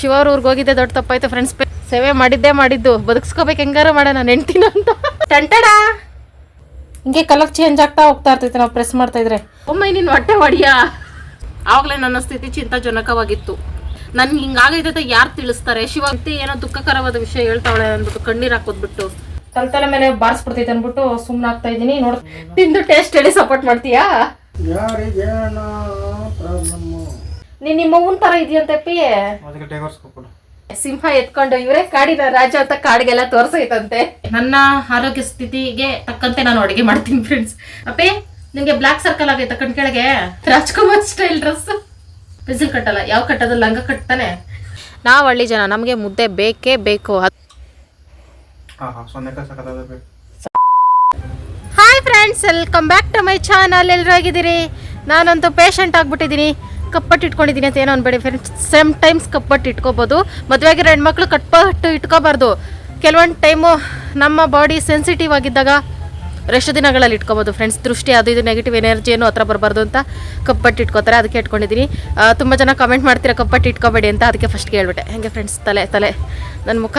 ಶಿವರ್ ಊರ್ಗ್ ಹೋಗಿದ್ದೆ ದೊಡ್ಡ ತಪ್ಪಾಯ್ತು ಫ್ರೆಂಡ್ಸ್ ಸೇವೆ ಮಾಡಿದ್ದೇ ಮಾಡಿದ್ದು. ಬದುಕ್ಸ್ಕೋಬೇಕು ಹೆಂಗಾರ ಮಾಡೋಣ ನೆಂಟಿನ ಅಂತ. ಟಂಟಡ! ಹಿಂಗೆ ಕಲರ್ ಚೇಂಜ್ ಆಗ್ತಾ ಹೋಗ್ತಾ ಇರ್ತೈತೆ ನಾವು ಪ್ರೆಸ್ ಮಾಡ್ತಾ ಇದ್ರೆ. ಒಮ್ಮೆ ನಿನ್ ಹೊಟ್ಟೆ ಹೊಡಿಯಾ? ಆವಾಗಲೇ ನನ್ನ ಸ್ಥಿತಿ ಚಿಂತಾಜನಕವಾಗಿತ್ತು. ನನ್ಗೆ ಹಿಂಗಾಗೈತೆ ಯಾರು ತಿಳಿಸ್ತಾರೆ? ಶಿವಂತಿ ಏನೋ ದುಃಖಕರವಾದ ವಿಷಯ ಹೇಳ್ತಾವಳೆ ಅಂದ್ಬಿಟ್ಟು ಕಣ್ಣೀರ್ ಹಾಕೋದ್ಬಿಟ್ಟು ತಲೆ ತಲೆ ಮೇಲೆ ಬಾರಿಸ್ಬಿಡ್ತೈತೆ ಅಂದ್ಬಿಟ್ಟು ಸುಮ್ಮನೆ ಆಗ್ತಾ ಇದೀನಿ ನೋಡ್ ತಿಂದು ಟೇಸ್ಟ್ ಹೇಳಿ ಸಪೋರ್ಟ್ ಮಾಡ್ತೀಯಾ? ನೀನ್ ನಿಮ್ಮ ಅವ್ವನ್ ತರ ಇದೆಯಂತಪ್ಪಿ ಅದಕ್ಕೆ ಸಿಂಹ ಎತ್ಕೊಂಡು ಇವರೇ ಕಾಡಿನ ರಾಜ ಅಂತ ಕಾಡಿಗೆಲ್ಲ ತೋರ್ಸೈತಂತೆ. ನನ್ನ ಆರೋಗ್ಯ ಸ್ಥಿತಿಗೆ ತಕ್ಕಂತೆ ನಾನು ಅಡುಗೆ ಮಾಡ್ತೀನಿ ಫ್ರೆಂಡ್ಸ್ ಅಪ್ಪೆ ನಿಮ್ಗೆ ಬ್ಲಾಕ್ ಸರ್ಕಲ್ ಆಗೈತ ಕಣ್ ಕೆಳಗೆ? ರಾಜ್ಕುಮಾರ್ ಸ್ಟೈಲ್ ಡ್ರೆಸ್ ಬಿಸಿಲ್ ಕಟ್ಟಲ್ಲ ಯಾವ ಕಟ್ಟೋದು ಲಂಗ ಕಟ್ತಾನೆ. ನಾವು ಹಳ್ಳಿ ಜನ ನಮಗೆ ಮುದ್ದೆ ಬೇಕೇ ಬೇಕು. ಹಾಂ ಹಾಂ ಸೊನ್ನೆಕಾಯಿ ಸಕತ್ತಾದ ಬೇಕು hi friends welcome back to my channel ಎಲ್ಲರೂ ಆಗಿದ್ದೀರಿ ನಾನಂತೂ ಪೇಷಂಟ್ ಆಗ್ಬಿಟ್ಟಿದ್ದೀನಿ. ಕಪ್ಪಟ್ಟು ಇಟ್ಕೊಂಡಿದ್ದೀನಿ ಅಂತ ಏನೋ ಅನ್ಬೇಡಿ ಫ್ರೆಂಡ್ಸ್ ಸೇಮ್ ಟೈಮ್ಸ್ ಕಪ್ಪಟ್ಟು ಇಟ್ಕೋಬೋದು ಮದುವೆಗೆ ಹೆಣ್ಮಕ್ಳು ಕಟ್ಪಟ್ಟು ಇಟ್ಕೋಬಾರ್ದು. ಕೆಲವೊಂದು ಟೈಮು ನಮ್ಮ ಬಾಡಿ ಸೆನ್ಸಿಟಿವ್ ಆಗಿದ್ದಾಗ ರೆಸ್ಟ್ ದಿನಗಳಲ್ಲಿ ಇಟ್ಕೋಬೋದು ಫ್ರೆಂಡ್ಸ್ ದೃಷ್ಟಿ ಅದು ಇದು ನೆಗೆಟಿವ್ ಎನರ್ಜಿ ಏನು ಹತ್ರ ಬರಬಾರ್ದು ಅಂತ ಕಪ್ಪಟ್ಟು ಇಟ್ಕೋತಾರೆ ಅದಕ್ಕೆ ಇಟ್ಕೊಂಡಿದ್ದೀನಿ. ತುಂಬ ಜನ ಕಮೆಂಟ್ ಮಾಡ್ತೀರಾ ಕಪ್ಪಟ್ಟು ಇಟ್ಕೋಬೇಡಿ ಅಂತ? ಅದಕ್ಕೆ ಫಸ್ಟ್ ಕೇಳ್ಬಿಟ್ಟೆ. ಹೆಂಗೆ ಫ್ರೆಂಡ್ಸ್ ತಲೆ ತಲೆ. ನನ್ನ ಮುಖ,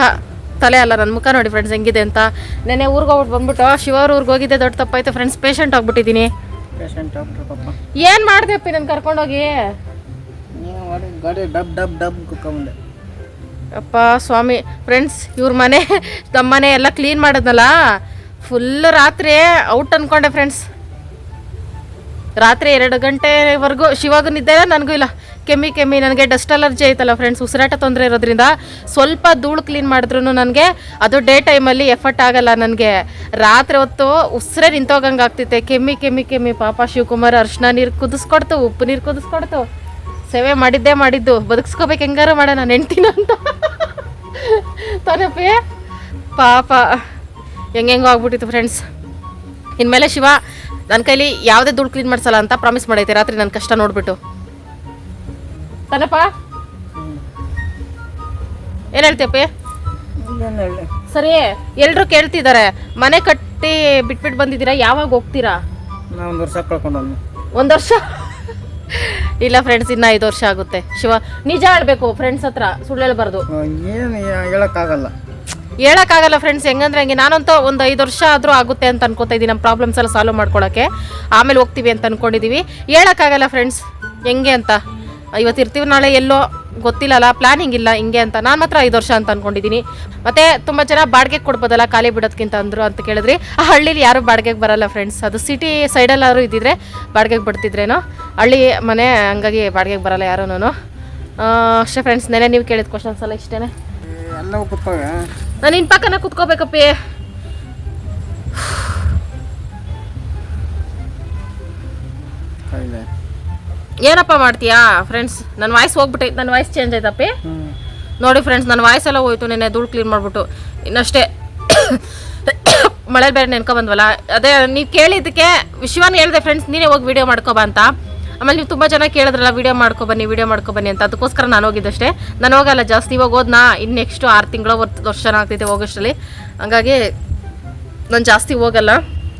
ತಲೆ ಅಲ್ಲ ನನ್ನ ಮುಖ ನೋಡಿ ಫ್ರೆಂಡ್ಸ್ ಹೆಂಗಿದೆ ಅಂತ. ನೆನೆ ಊರಿಗೆ ಹೋಗ್ಬಿಟ್ಟು ಬಂದ್ಬಿಟ್ಟು ಶಿವರ್ ಊರಿಗೆ ಹೋಗಿದ್ದೆ, ದೊಡ್ಡ ತಪ್ಪಾಯಿತು ಫ್ರೆಂಡ್ಸ್ ಪೇಷಂಟ್ ಆಗ್ಬಿಟ್ಟಿದ್ದೀನಿ. ಪೇಷಂಟ್ ಡಾಕ್ಟರ್ ಪಾಪ ಏನು ಮಾಡಿದೆಪ್ಪಿ ನಾನು ಕರ್ಕೊಂಡೋಗಿ? ನೀವು ಗಾಡಿ ಡಬ್ ಡಬ್ ಡಬ್ ಕುಕ್ಕೊಂಡೆ ಅಪ್ಪ ಸ್ವಾಮಿ ಫ್ರೆಂಡ್ಸ್ ಇವ್ರ ಮನೆ ನಮ್ಮ ಮನೆ ಎಲ್ಲ ಕ್ಲೀನ್ ಮಾಡಿದ್ನಲ್ಲ? ಫುಲ್ ರಾತ್ರಿ ಔಟ್ ಅನ್ಕೊಂಡೆ ಫ್ರೆಂಡ್ಸ್ ರಾತ್ರಿ ಎರಡು ಗಂಟೆವರೆಗೂ ಶಿವಾಗ ನಿದ್ದೆ ನನಗೂ ಇಲ್ಲ. ಕೆಮ್ಮಿ ಕೆಮ್ಮಿ, ನನಗೆ ಡಸ್ಟ್ ಅಲರ್ಜಿ ಐತಲ್ಲ ಫ್ರೆಂಡ್ಸ್ ಉಸಿರಾಟ ತೊಂದರೆ ಇರೋದ್ರಿಂದ ಸ್ವಲ್ಪ ಧೂಳು ಕ್ಲೀನ್ ಮಾಡಿದ್ರು ನನಗೆ ಅದು ಡೇ ಟೈಮಲ್ಲಿ ಎಫರ್ಟ್ ಆಗಲ್ಲ ನನಗೆ. ರಾತ್ರಿ ಹೊತ್ತು ಉಸಿರೇ ನಿಂತೋಗಂಗೆ ಆಗ್ತೈತೆ ಕೆಮ್ಮಿ ಕೆಮ್ಮಿ ಕೆಮ್ಮಿ. ಪಾಪ ಶಿವಕುಮಾರ್, ಅರ್ಶಿನ ನೀರು ಕುದಿಸ್ಕೊಡ್ತು, ಉಪ್ಪು ನೀರು ಕುದಿಸ್ಕೊಡ್ತು. ಸೇವೆ ಮಾಡಿದ್ದೇ ಮಾಡಿದ್ದು. ಬದುಕ್ಸ್ಕೋಬೇಕು ಮಾಡ ನಾನು ಹೆಂಡ್ತೀನ ಅಂತ. ತಾನಪ್ಪಿ ಪಾಪ. ಹೆಂಗೆಂಗೋ ಆಗ್ಬಿಟ್ಟಿತ್ತು ಫ್ರೆಂಡ್ಸ್ ಇನ್ಮೇಲೆ ಶಿವ ನನ್ನ ಕೈಲಿ ಯಾವುದೇ ದುಡ್ಡು ಕ್ಲೀನ್ ಮಾಡ್ಸಲ್ಲ ಅಂತ ಪ್ರಾಮಿಸ್ ಮಾಡೈತೆ ರಾತ್ರಿ ನನ್ನ ಕಷ್ಟ ನೋಡ್ಬಿಟ್ಟು. ತನಪ್ಪ ಏನು ಹೇಳ್ತೀಯಪ್ಪ ಸರಿ ಎಲ್ಲರೂ ಕೇಳ್ತಿದ್ದಾರೆ ಮನೆ ಕಟ್ಟಿ ಬಿಟ್ಬಿಟ್ಟು ಬಂದಿದ್ದೀರಾ ಯಾವಾಗ ಹೋಗ್ತೀರಾ? ಒಂದು ವರ್ಷ ಕಳ್ಕೊಂಡು ಒಂದು ವರ್ಷ? ಇಲ್ಲ ಫ್ರೆಂಡ್ಸ್ ಇನ್ನ ಐದು ವರ್ಷ ಆಗುತ್ತೆ. ಶಿವ ನಿಜ ಹೇಳ್ಬೇಕು ಫ್ರೆಂಡ್ಸ್ ಹತ್ರ ಸುಳ್ಳು ಹೇಳ್ಬಾರ್ದು. ಏನು ಹೇಳೋಕ್ಕಾಗಲ್ಲ. ಹೇಳಕ್ಕಾಗಲ್ಲ ಫ್ರೆಂಡ್ಸ್ ಹೆಂಗಂದ್ರೆ ಹಂಗೆ ನಾನಂತೂ ಒಂದು ಐದು ವರ್ಷ ಆದರೂ ಆಗುತ್ತೆ ಅಂತ ಅನ್ಕೋತಾ ಇದ್ದೀನಿ ನಮ್ಮ ಪ್ರಾಬ್ಲಮ್ಸ್ ಎಲ್ಲ ಸಾಲ್ವ್ ಮಾಡ್ಕೊಳಕ್ಕೆ. ಆಮೇಲೆ ಹೋಗ್ತೀವಿ ಅಂತ ಅಂದ್ಕೊಂಡಿದ್ದೀವಿ ಹೇಳಕ್ಕಾಗಲ್ಲ ಫ್ರೆಂಡ್ಸ್ ಹೆಂಗೆ ಅಂತ? ಇವತ್ತು ಇರ್ತೀವಿ ನಾಳೆ ಎಲ್ಲೋ, ಗೊತ್ತಿಲ್ಲಲ್ಲ ಪ್ಲಾನಿಂಗ್ ಇಲ್ಲ, ಹಿಂಗೆ ಅಂತ. ನಾನು ಮಾತ್ರ ಐದು ವರ್ಷ ಅಂತ ಅನ್ಕೊಂಡಿದ್ದೀನಿ ಮತ್ತೆ ತುಂಬ ಜನ ಬಾಡಿಗೆ ಕೊಡ್ಬೋದಲ್ಲ, ಖಾಲಿ ಬಿಡೋದಕ್ಕಿಂತ ಅಂದರು ಅಂತ ಕೇಳಿದ್ರಿ. ಆ ಹಳ್ಳಿಲಿ ಯಾರು ಬಾಡಿಗೆಗೆ ಬರಲ್ಲ ಫ್ರೆಂಡ್ಸ್ ಅದು ಸಿಟಿ ಸೈಡಲ್ಲಾದ್ರು ಇದ್ದಿದ್ರೆ ಬಾಡಿಗೆಗೆ ಬಿಡ್ತಿದ್ರೇನೋ? ಹಳ್ಳಿ ಮನೆ ಹಂಗಾಗಿ ಬಾಡಿಗೆಗೆ ಬರಲ್ಲ ಯಾರೂ ಅಷ್ಟೇ ಫ್ರೆಂಡ್ಸ್ ನೆನೆ ನೀವು ಕೇಳಿದ ಕ್ವಶನ್ಸ್ ಎಲ್ಲ ಇಷ್ಟೇ ಎಲ್ಲವೂ ಕುತ್ಕೋಗ ನಾನು ನಿನ್ ಪಕ್ಕನ ಕುತ್ಕೋಬೇಕಪ್ಪಿ. ಏನಪ್ಪ ಮಾಡ್ತೀಯಾ ಫ್ರೆಂಡ್ಸ್ ನನ್ನ ವಾಯ್ಸ್ ಹೋಗ್ಬಿಟ್ಟೈತೆ ನನ್ನ ವಾಯ್ಸ್ ಚೇಂಜ್ ಆಯ್ತಪ್ಪಿ. ನೋಡಿ ಫ್ರೆಂಡ್ಸ್ ನನ್ನ ವಾಯ್ಸ್ ಎಲ್ಲ ಹೋಯ್ತು ನೆನ್ನೆ ಧೂಳು ಕ್ಲೀನ್ ಮಾಡ್ಬಿಟ್ಟು. ಇನ್ನಷ್ಟೇ ಮಳೆ ಬೇರೆ ನೆನ್ಕೊ ಬಂದ್ವಲ್ಲ ಅದೇ ನೀವು ಕೇಳಿದ್ದಕ್ಕೆ ವಿಶ್ವಾನ ಹೇಳಿದೆ ಫ್ರೆಂಡ್ಸ್ ನೀನೇ ಹೋಗಿ ವಿಡಿಯೋ ಮಾಡ್ಕೊಬಾ ಅಂತ. ಆಮೇಲೆ ನೀವು ತುಂಬ ಜನ ಕೇಳಿದ್ರಲ್ಲ, ವಿಡಿಯೋ ಮಾಡ್ಕೊ ಬನ್ನಿ, ವಿಡಿಯೋ ಮಾಡ್ಕೊ ಬನ್ನಿ ಅಂತ. ಅದಕ್ಕೋಸ್ಕರ ನಾನು ಹೋಗಿದ್ದಷ್ಟೇ. ನಾನು ಹೋಗಲ್ಲ, ಜಾಸ್ತಿ ಇವಾಗ ಹೋದ್ನಾ ಇನ್ನು ನೆಕ್ಸ್ಟು ಆರು ತಿಂಗಳು ವರ್ಷ ಆಗ್ತೈತೆ ಹೋಗೋಷ್ಟರಲ್ಲಿ. ಹಂಗಾಗಿ ನಾನು ಜಾಸ್ತಿ ಹೋಗಲ್ಲ.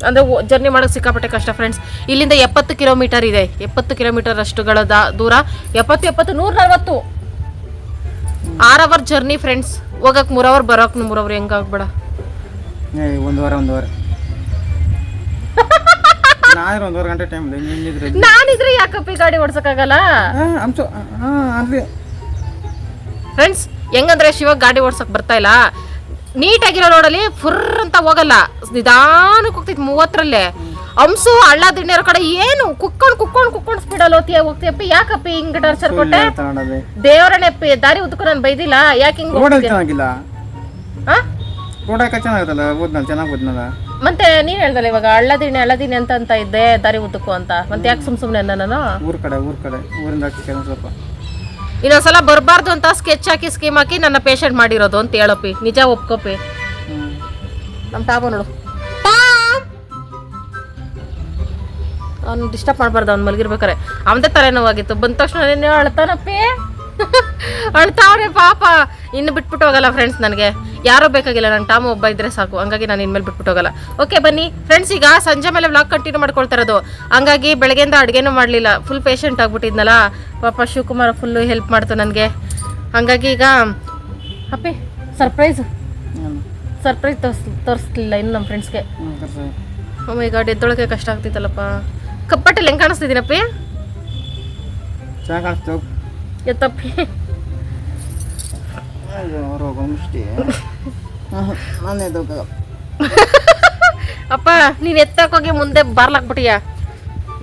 ಅಂದರೆ ಜರ್ನಿ ಮಾಡೋಕ್ಕೆ ಸಿಕ್ಕಾಪಟ್ಟೆ ಕಷ್ಟ ಫ್ರೆಂಡ್ಸ್ ಇಲ್ಲಿಂದ ಎಪ್ಪತ್ತು ಕಿಲೋಮೀಟರ್ ಇದೆ. ಎಪ್ಪತ್ತು ಕಿಲೋಮೀಟರ್ ಅಷ್ಟುಗಳ ದೂರ. ಎಪ್ಪತ್ತು ಎಪ್ಪತ್ತು ನೂರ ನಲ್ವತ್ತು ಆರ್ ಅವರ್ ಜರ್ನಿ ಫ್ರೆಂಡ್ಸ್ ಹೋಗಕ್ಕೆ ಮೂರು ಅವರ್ ಬರೋಕೆ ಮೂರು ಅವರ್ ಹೆಂಗಾಗ್ಬೇಡ ವಾರ, ಒಂದು ಒಂದುವರೆ ನಾಳೆ ಒಂದೂವರೆ ಗಂಟೆ ಟೈಮ್ ಇದೆ ಹಿಂಗಿದ್ರೆ ನಾನಿದ್ರೆ ಯಾಕಪ್ಪ ಈ ಗಾಡಿ ಓಡ್ಸೋಕ್ಕಾಗಲ್ಲ? ಅಂಚು ಅಲ್ಲಿ ಫ್ರೆಂಡ್ಸ್ ಹೆಂಗಂದ್ರೆ ಶಿವ ಗಾಡಿ ಓಡ್ಸಕ್ ಬರ್ತಾ ಇಲ್ಲ. ನೀಟಾಗಿರೋ ರೋಡಲ್ಲಿ ಫುರ್ ಅಂತ ಹೋಗಲ್ಲ. ನಿಧಾನಕ್ಕೆ ಹೋಗ್ತೈತಿ ಮೂವತ್ತರಲ್ಲೇ. ಹಂಸು ಹಳ್ಳ ದಿಣ್ಣೆರ ಕಡೆ ಏನು ಕುಕ್ಕೊಂಡು ಕುಕ್ಕೊಂಡು ಕುಕ್ಕೊಂಡು ಸ್ಪೀಡಲ್ಲಿ ಹೋಗ್ತೀಯ ಹೋಗ್ತೀಯಪ್ಪ ಯಾಕಪ್ಪ ಹಿಂಗ್ ಟಾರ್ಚರ್ ಕೊಟ್ಟೆ? ದೇವರನ್ನೇ ದೇವರನೆಪ್ಪಿ ದಾರಿ ಉದ್ಕೊಂಡು ನಾನು ಬೈದಿಲ್ಲ? ಯಾಕೆ ಹಿಂಗ್ ರೋಡಲ್ಲಿ ರೋಡಾಕ ಚೆನ್ನಾಗತ್ತಲ್ಲ ಓದ್ನಲ್ಲ ಚೆನ್ನಾಗಿ ಓದ್ನಲ್ಲ? ಮತ್ತೆ ನೀನ್ ಹೇಳ್ದಲ್ಲ ಇವಾಗ ಅಳ್ಳದಿನ ಅಳ್ಳದಿನ ಅಂತ ಅಂತ ಇದ್ದೆ ದಾರಿ ಉದ್ದಕ್ಕೂ ಅಂತ. ಮತ್ತೆ ಯಾಕೆ ಸುಮ್ ಸುಮ್ನೆ ಅಂದ ನಾನು? ಊರ್ ಕಡೆ ಊರ್ ಕಡೆ ಊರಿಂದ ಆಚೆ ಸ್ವಲ್ಪ. ಇನ್ನೊಂದ್ಸಲ ಬರಬಾರ್ದು ಅಂತ ಸ್ಕೆಚ್ ಹಾಕಿ ಸ್ಕೀಮ್ ಹಾಕಿ ನನ್ನ ಪೇಷಂಟ್ ಮಾಡಿರೋದು ಅಂತ ಹೇಳಪ್ಪಿ. ನಿಜ ಒಪ್ಕೊಪ್ಪಿ. ನಮ್ಮ ಟಾಬು ನೋಡು. ಅವ್ನು ಡಿಸ್ಟರ್ಬ್ ಮಾಡಬಾರ್ದು ಅವ್ನು ಮಲಗಿರ್ಬೇಕಾರೆ ಅವನದೇ ತಲೆನೋವಾಗಿತ್ತು. ಬಂದ ತಕ್ಷಣ ಅಳ್ತಾನಪ್ಪಿ. ಅಳ್ತಾವ್ರೆ ಪಾಪ. ಇನ್ನು ಬಿಟ್ಬಿಟ್ಟು ಹೋಗಲ್ಲ ಫ್ರೆಂಡ್ಸ್ ನನಗೆ. ಯಾರೋ ಬೇಕಾಗಿಲ್ಲ ನನ್ನ ಟಾಮು ಒಬ್ಬ ಇದ್ರೆ ಸಾಕು. ಹಂಗಾಗಿ ನಾನು ಇನ್ಮೇಲೆ ಬಿಟ್ಬಿಟ್ಟು ಹೋಗಲ್ಲ. ಓಕೆ ಬನ್ನಿ. ಫ್ರೆಂಡ್ಸ್ ಈಗ ಸಂಜೆ ಮೇಲೆ ವ್ಲಾಗ್ ಕಂಟಿನ್ಯೂ ಮಾಡ್ಕೊಳ್ತಾ ಇರೋದು. ಹಂಗಾಗಿ ಬೆಳಗ್ಗೆಯಿಂದ ಅಡುಗೆನೂ ಮಾಡಲಿಲ್ಲ. ಫುಲ್ ಪೇಷಂಟ್ ಆಗಿಬಿಟ್ಟಿದ್ನಲ್ಲ. ಪಾಪ ಶಿವಕುಮಾರ ಫುಲ್ಲು ಹೆಲ್ಪ್ ಮಾಡ್ತು ನನಗೆ. ಹಂಗಾಗಿ ಈಗ ಅಪ್ಪಿ ಸರ್ಪ್ರೈಸ್ ಸರ್ಪ್ರೈಸ್ ತೋರಿಸ್ ತೋರಿಸ್ಲಿಲ್ಲ ಇನ್ನು ನಮ್ಮ ಫ್ರೆಂಡ್ಸ್ಗೆ ಓ ಈಗ ಎದ್ದೊಳಗೆ ಕಷ್ಟ ಆಗ್ತಿತ್ತಲ್ಲಪ್ಪ. ಕಪ್ಪಟ್ಟಲ್ಲಿ ಹೆಂಗೆ ಕಾಣಿಸ್ತಿದ್ದೀನಪ್ಪಿ ಎತ್ತಪ್ಪಿ. ಹೋಗಿ ಮುಂದೆ ಅಪ್ಪ ನೀನ್ ಎತ್ತಾಕೋಗಿ ಮುಂದೆ ಬಾರ್ಲಾಕ್ಬಿಟ್ಟಿಯ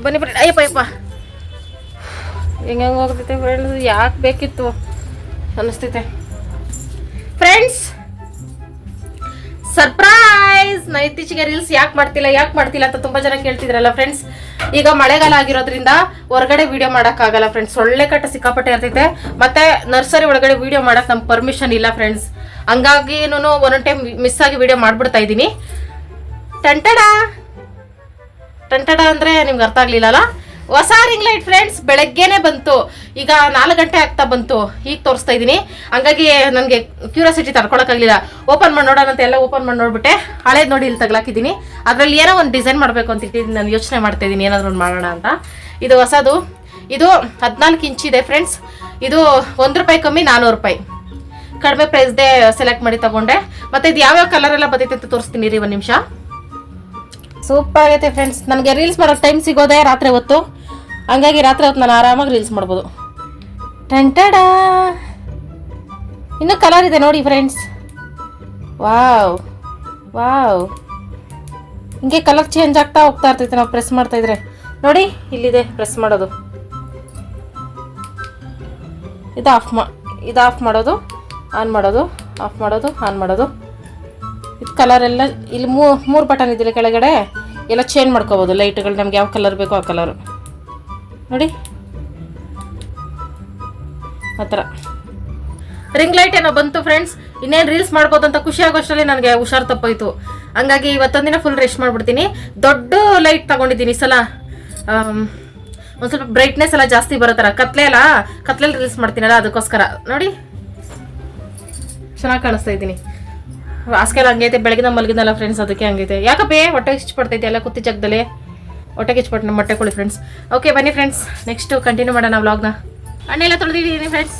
ಬನ್ನಿ ಬಿಡಿ ಅಯ್ಯಪ್ಪ ಅಯ್ಯಪ್ಪ. ಹೆಂಗ ಹೆಂಗೆ ಹೋಗ್ತೈತೆ ಫ್ರೆಂಡ್ಸ್ ಯಾಕೆ ಬೇಕಿತ್ತು? ಅನಿಸ್ತೈತೆ. ಫ್ರೆಂಡ್ಸ್ ಸರ್ಪ್ರೈಸ್ ನಾ ಇತ್ತೀಚೆಗೆ ರೀಲ್ಸ್ ಯಾಕೆ ಮಾಡ್ತಿಲ್ಲ ಯಾಕೆ ಮಾಡ್ತಿಲ್ಲ ಅಂತ ತುಂಬಾ ಜನ ಕೇಳ್ತಿದ್ರಲ್ಲ ಫ್ರೆಂಡ್ಸ್ ಈಗ ಮಳೆಗಾಲ ಆಗಿರೋದ್ರಿಂದ ಹೊರಗಡೆ ವಿಡಿಯೋ ಮಾಡೋಕ್ಕಾಗಲ್ಲ ಫ್ರೆಂಡ್ಸ್ ಒಳ್ಳೆ ಕಟ್ಟ ಸಿಕ್ಕಾಪಟ್ಟೆ ಇರ್ತೈತೆ. ಮತ್ತೆ ನರ್ಸರಿ ಒಳಗಡೆ ವಿಡಿಯೋ ಮಾಡಕ್ ನಮ್ಗೆ ಪರ್ಮಿಷನ್ ಇಲ್ಲ ಫ್ರೆಂಡ್ಸ್ ಹಂಗಾಗಿ ನಾನು ಒಂದೊಂದು ಟೈಮ್ ಮಿಸ್ ಆಗಿ ವಿಡಿಯೋ ಮಾಡ್ಬಿಡ್ತಾ ಇದ್ದೀನಿ. ಟಂಟಡ! ಟಂಟಡ ಅಂದ್ರೆ ನಿಮ್ಗೆ ಅರ್ಥ ಆಗ್ಲಿಲ್ಲಲ್ಲ ಹೊಸ ರಿಂಗ್ ಲೈಟ್ ಫ್ರೆಂಡ್ಸ್ ಬೆಳಗ್ಗೆನೆ ಬಂತು. ಈಗ ನಾಲ್ಕು ಗಂಟೆ ಆಗ್ತಾ ಬಂತು. ಈಗ ತೋರಿಸ್ತಾ ಇದ್ದೀನಿ. ಹಂಗಾಗಿ ನನಗೆ ಕ್ಯೂರಿಯಾಸಿಟಿ ತಡ್ಕೊಳಕ್ಕಾಗಲಿಲ್ಲ. ಓಪನ್ ಮಾಡಿ ನೋಡೋಣ ಅಂತ ಎಲ್ಲ ಓಪನ್ ಮಾಡಿ ನೋಡ್ಬಿಟ್ಟೆ. ಹಳೇದು ನೋಡಿ ಇಲ್ಲಿ ತಗ್ಲಾಕಿದ್ದೀನಿ. ಅದರಲ್ಲಿ ಏನೋ ಒಂದು ಡಿಸೈನ್ ಮಾಡಬೇಕು ಅಂತ ಇಟ್ಟಿದ್ದೀನಿ. ನಾನು ಯೋಚನೆ ಮಾಡ್ತಾ ಇದ್ದೀನಿ. ಏನಾದರೂ ಮಾಡೋಣ ಅಂತ. ಇದು ಹೊಸದು. ಇದು ಹದಿನಾಲ್ಕು ಇಂಚಿದೆ ಫ್ರೆಂಡ್ಸ್ ಇದು ಒಂದು ರೂಪಾಯಿ ಕಮ್ಮಿ ನಾನ್ನೂರು ರೂಪಾಯಿ. ಕಡಿಮೆ ಪ್ರೈಸ್ದೇ ಸೆಲೆಕ್ಟ್ ಮಾಡಿ ತಗೊಂಡೆ. ಮತ್ತೆ ಇದು ಯಾವ್ಯಾವ ಕಲರ್ ಎಲ್ಲ ಅಂತ ತೋರಿಸ್ತೀನಿ ರೀ ಒಂದು ನಿಮಿಷ. ಸೂಪರ್ ಆಗೈತೆ ಫ್ರೆಂಡ್ಸ್ ನನಗೆ ರೀಲ್ಸ್ ಮಾಡೋಕ್ಕೆ ಟೈಮ್ ಸಿಗೋದೇ ರಾತ್ರಿ ಹೊತ್ತು. ಹಂಗಾಗಿ ರಾತ್ರಿ ಹೊತ್ತು ನಾನು ಆರಾಮಾಗಿ ರೀಲ್ಸ್ ಮಾಡ್ಬೋದು. ಟಂಟಡ ಇನ್ನು ಕಲರ್ ಇದೆ ನೋಡಿ ಫ್ರೆಂಡ್ಸ್ ವಾವ್ ವಾವ್ ಹಿಂಗೆ ಕಲರ್ ಚೇಂಜ್ ಆಗ್ತಾ ಹೋಗ್ತಾ ಇರ್ತೈತೆ ನಾವು ಪ್ರೆಸ್ ಮಾಡ್ತಾ ಇದ್ರೆ. ನೋಡಿ, ಇಲ್ಲಿದೆ ಪ್ರೆಸ್ ಮಾಡೋದು. ಇದು ಆಫ್ ಮಾ, ಇದು ಆಫ್ ಮಾಡೋದು ಆನ್ ಮಾಡೋದು ಆಫ್ ಮಾಡೋದು ಆನ್ ಮಾಡೋದು. ಇದು ಕಲರ್ ಎಲ್ಲ, ಇಲ್ಲಿ ಮೂರು ಬಟನ್ ಇದಿಲ್ಲ ಕೆಳಗಡೆ. ಎಲ್ಲ ಚೇಂಜ್ ಮಾಡ್ಕೋಬೋದು ಲೈಟ್ಗಳು ನಮ್ಗೆ ಯಾವ ಕಲರ್ ಬೇಕೋ ಆ ಕಲರು ನೋಡಿ. ಆ ರಿಂಗ್ ಲೈಟ್ ಏನೋ ಬಂತು ಫ್ರೆಂಡ್ಸ್ ಇನ್ನೇನು ರೀಲ್ಸ್ ಮಾಡ್ಬೋದು ಅಂತ ಖುಷಿ ಆಗೋಷ್ಟರಲ್ಲಿ ನನಗೆ ಹುಷಾರು ತಪ್ಪೋಯ್ತು. ಹಂಗಾಗಿ ಇವತ್ತೊಂದಿನ ಫುಲ್ ರೆಸ್ಟ್ ಮಾಡ್ಬಿಡ್ತೀನಿ. ದೊಡ್ಡ ಲೈಟ್ ತಗೊಂಡಿದ್ದೀನಿ ಸಲ. ಒಂದು ಸ್ವಲ್ಪ ಬ್ರೈಟ್ನೆಸ್ ಎಲ್ಲ ಜಾಸ್ತಿ ಬರೋ ಥರ ಕತ್ಲೆ ಅಲ್ಲ ಕತ್ಲೆಲ್ಲಿ ರೀಲ್ಸ್ ಮಾಡ್ತೀನಲ್ಲ ಅದಕ್ಕೋಸ್ಕರ. ನೋಡಿ. ಚೆನ್ನಾಗಿ ಕಾಣಿಸ್ತಾ ಇದ್ದೀನಿ. ಹಾಸ್ಕೆಲ್ಲ ಹಂಗೈತೆ ಬೆಳಗಿನ ಮಲಗಿದಲ್ಲ ಫ್ರೆಂಡ್ಸ್ ಅದಕ್ಕೆ ಹಂಗೈತೆ. ಯಾಕಪ್ಪೇ, ಹೊಟ್ಟೆ ಇಷ್ಟ ಪಡ್ತೈತೆ, ಎಲ್ಲ ಕುತ್ತಿ ಜಾಗದಲ್ಲಿ. ಹೊಟ್ಟೆಗೆ ಕಿಚ್ಬಿಟ್ಟು ನಮ್ಮ ಮೊಟ್ಟೆ ಕೊಡಿ ಫ್ರೆಂಡ್ಸ್ ಓಕೆ ಬನ್ನಿ ಫ್ರೆಂಡ್ಸ್ ನೆಕ್ಸ್ಟ್ ಕಂಟಿನ್ಯೂ ಮಾಡೋಣ ವ್ಲಾಗ್ನ ಹಣ್ಣೆಲ್ಲ ತೊಳೆದಿದ್ದೀನಿ ಫ್ರೆಂಡ್ಸ್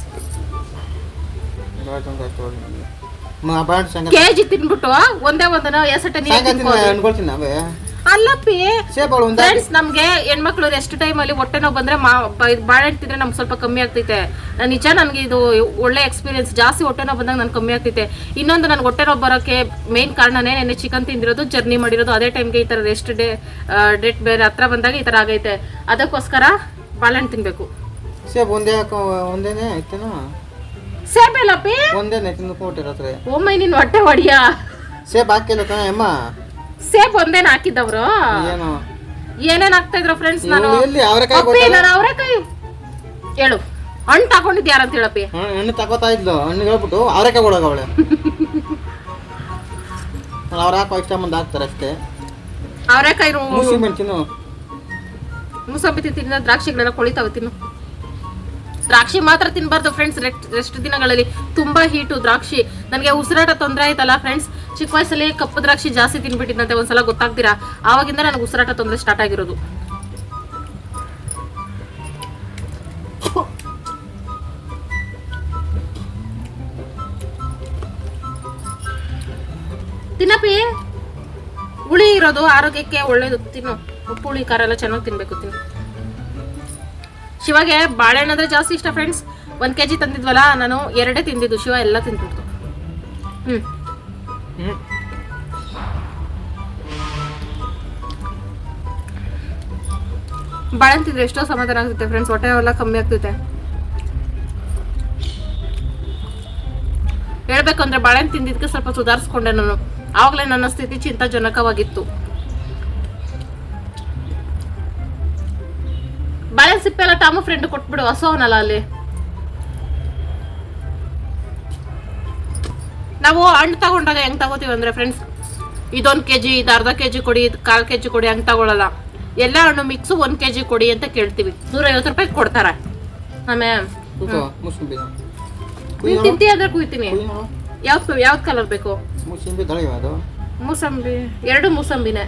ಕೆ ಜಿ ತಿನ್ಬಿಟ್ಟು ಒಂದೇ ಒಂದನ ಎಸಟ ನೀರು ಅಲ್ಲಪ್ಪಿ ಸೇಬಳು ಒಂದು ಫ್ರೆಂಡ್ಸ್ ನಮ್ಗೆ ಹೆಣ್ಮಕ್ಳು ಎಷ್ಟು ಅಲ್ಲಿ ಹೊಟ್ಟೆ ನೋವು ಬಂದ್ರೆ ಬಾಳೆಹಣ್ಣು ತಿಂದ್ರೆ ನಮ್ಗೆ ಸ್ವಲ್ಪ ಕಮ್ಮಿ ಆಗ್ತೈತೆ. ನಾನ್ ನಿಜ ನನಗೆ ಇದು ಒಳ್ಳೆ ಎಕ್ಸ್ಪೀರಿಯನ್ಸ್ ಜಾಸ್ತಿ ಹೊಟ್ಟೆ ನೋವು ಬಂದಾಗ ನನ್ಗೆ ಕಮ್ಮಿ ಆಗ್ತೈತೆ. ಇನ್ನೊಂದು ನನ್ಗೆ ಹೊಟ್ಟೆ ನೋವು ಬರೋಕೆ ಮೇನ್ ಕಾರಣನೇ ನೆನ್ನೆ ಚಿಕನ್ ತಿಂದಿರೋದು ಜರ್ನಿ ಮಾಡಿರೋದು. ಅದೇ ಟೈಮ್ಗೆ ಈ ಥರ ರೆಸ್ಟ್ ಡೇ ಡೇಟ್ ಬೇರೆ ಹತ್ರ ಬಂದಾಗ ಈ ಥರ ಆಗೈತೆ. ಅದಕ್ಕೋಸ್ಕರ ಬಾಳೆಹಣ್ಣು ತಿನ್ಬೇಕು. ಸೇಬ್ ಒಂದೇ ಒಂದೇನೆ ಆಯ್ತೇನೋ? ಸೇಬ್ ಸೇಬೆಲ್ಲಪ್ಪಿ ಒಂದೇನೆ ತಿಂದು ಕೊಟ್ಟಿರತ್ರೆ ಒಮ್ಮೆ ನಿನ್ ಹೊಟ್ಟೆ ಹೊಡಿಯಾ? ಸೇಬ್ ಹಾಕಿಲ್ಲ ಕಣ ಅಮ್ಮ ಸೇಬ್ ಒಂದೇನ ಹಾಕಿದ್ದವ್ರು? ಏನು? ಏನೇನ್ ಹಾಕ್ತಾ ಇದ್ರು ಫ್ರೆಂಡ್ಸ್ ನಾನು? ಎಲ್ಲಿ? ಅವ್ರೆಕಾಯಿ ಅಪ್ಪಿ ನಾನು ಅವರೇಕಾಯಿ ಹೇಳು. ಹಣ್ಣು ತಗೊಂಡಿದ್ಯಾರ ಯಾರಂತ ಹೇಳಪ್ಪಿ ಹಣ್ಣು ಹಣ್ಣು ತಗೋತಾ ಇದ್ಲು. ಹಣ್ಣು ಹೇಳ್ಬಿಟ್ಟು ಅವರೆಕಾಯಿ ಒಳಗ ಅವಳೆ. ಅವ್ರು ಹಾಕೋ ಇಷ್ಟ ಮಂದಿ ಹಾಕ್ತಾರೆ ಅಷ್ಟೇ. ಅವರೇಕಾಯಿ ಮುಸಿ ಮೆಣಸಿನ ಮುಸಂಬಿ ತಿನ್ನ ದ್ರಾಕ್ಷಿಗಳೆಲ್ಲ ಕೊಳಿತಾವ ತಿನ್ನು. ದ್ರಾಕ್ಷಿ ಮಾತ್ರ ತಿನ್ಬಾರ್ದು ಫ್ರೆಂಡ್ಸ್ ರೆಸ್ಟ್ ದಿನಗಳಲ್ಲಿ ತುಂಬಾ ಹೀಟು ದ್ರಾಕ್ಷಿ. ನನಗೆ ಉಸಿರಾಟ ತೊಂದರೆ ಆಯ್ತಲ್ಲ ಫ್ರೆಂಡ್ಸ್ ಚಿಕ್ಕ ವಯಸ್ಸಲ್ಲಿ ಕಪ್ಪು ದ್ರಾಕ್ಷಿ ಜಾಸ್ತಿ ತಿನ್ಬಿಟ್ಟಿದ್ದಂತೆ ಒಂದ್ಸಲ ಗೊತ್ತಾಗ್ತೀರಾ? ಆವಾಗಿಂದ ನನಗೆ ಉಸಿರಾಟ ತೊಂದರೆ ಸ್ಟಾರ್ಟ್ ಆಗಿರೋದು. ತಿನ್ನಪ್ಪಿ. ಹುಳಿ ಇರೋದು, ಆರೋಗ್ಯಕ್ಕೆ ಒಳ್ಳೇದು. ತಿನ್ನು. ಉಪ್ಪು, ಹುಳಿ, ಖಾರ ಎಲ್ಲ ಚೆನ್ನಾಗಿ ತಿನ್ಬೇಕು, ತಿನ್ನು. ಶಿವಾಗೆ ಬಾಳೆಹಣ್ಣು ಅಂದ್ರೆ ಜಾಸ್ತಿ ಇಷ್ಟ ಫ್ರೆಂಡ್ಸ್ ಒಂದ್ ಕೆಜಿ ತಂದಿದ್ವಲ್ಲ, ನಾನು ಎರಡೇ ತಿಂದಿದ್ದು, ಶಿವ ಎಲ್ಲ ತಿಂದ್ಬಿಡ್ತು. ಹ್ಮ್. ಹ್ಞೂ ಬಾಳೆಹಣ್ಣು ತಿಂದ್ರೆ ಎಷ್ಟೋ ಸಮಾಧಾನ ಆಗ್ತೈತೆ ಫ್ರೆಂಡ್ಸ್ ಹೊಟ್ಟೆ ಎಲ್ಲ ಕಮ್ಮಿ ಆಗ್ತೈತೆ. ಹೇಳ್ಬೇಕಂದ್ರೆ ಬಾಳೆ ಬಾಳೆಹಣ್ಣು ತಿಂದಿದ್ದಕ್ಕೆ ಸ್ವಲ್ಪ ಸುಧಾರಿಸ್ಕೊಂಡೆ ನಾನು. ಆವಾಗಲೇ ನನ್ನ ಸ್ಥಿತಿ ಚಿಂತಾಜನಕವಾಗಿತ್ತು. ಬಾಳೆಹಣ್ಣು ಸಿಪ್ಪೆ ಎಲ್ಲ ಟಾಮು ಫ್ರೆಂಡ್ ಕೊಟ್ಬಿಡು ಹಸೋನಲ್ಲ ಅಲ್ಲಿ. ನಾವು ಹಣ್ಣು ತಗೊಂಡಾಗ ಹೆಂಗ್ ತಗೋತೀವಿ ಅಂದ್ರೆ ಫ್ರೆಂಡ್ಸ್ ಇದೊಂದು ಕೆ ಜಿ ಇದು ಅರ್ಧ ಕೆ ಜಿ ಕೊಡಿ ಇದು ಕಾಲು ಕೆ ಜಿ ಕೊಡಿ ಹಂಗೆ ತಗೊಳಲ್ಲ. ಎಲ್ಲ ಹಣ್ಣು ಮಿಕ್ಸು ಒಂದು ಕೆ ಜಿ ಕೊಡಿ ಅಂತ ಕೇಳ್ತೀವಿ. ನೂರೈವತ್ತು ರೂಪಾಯಿ ಕೊಡ್ತಾರೆ. ಆಮೇಲೆ ತಿಂತಿ ಅಂದ್ರೆ ಕುಯ್ತೀನಿ. ಯಾವ್ದು ಯಾವ್ದು ಕಲರ್ ಬೇಕು? ಮುಸುಂಬಿ ತಳೆಯುವ ಅದು ಮೂಸಂಬಿ. ಎರಡು ಮೂಸಂಬಿನೇ.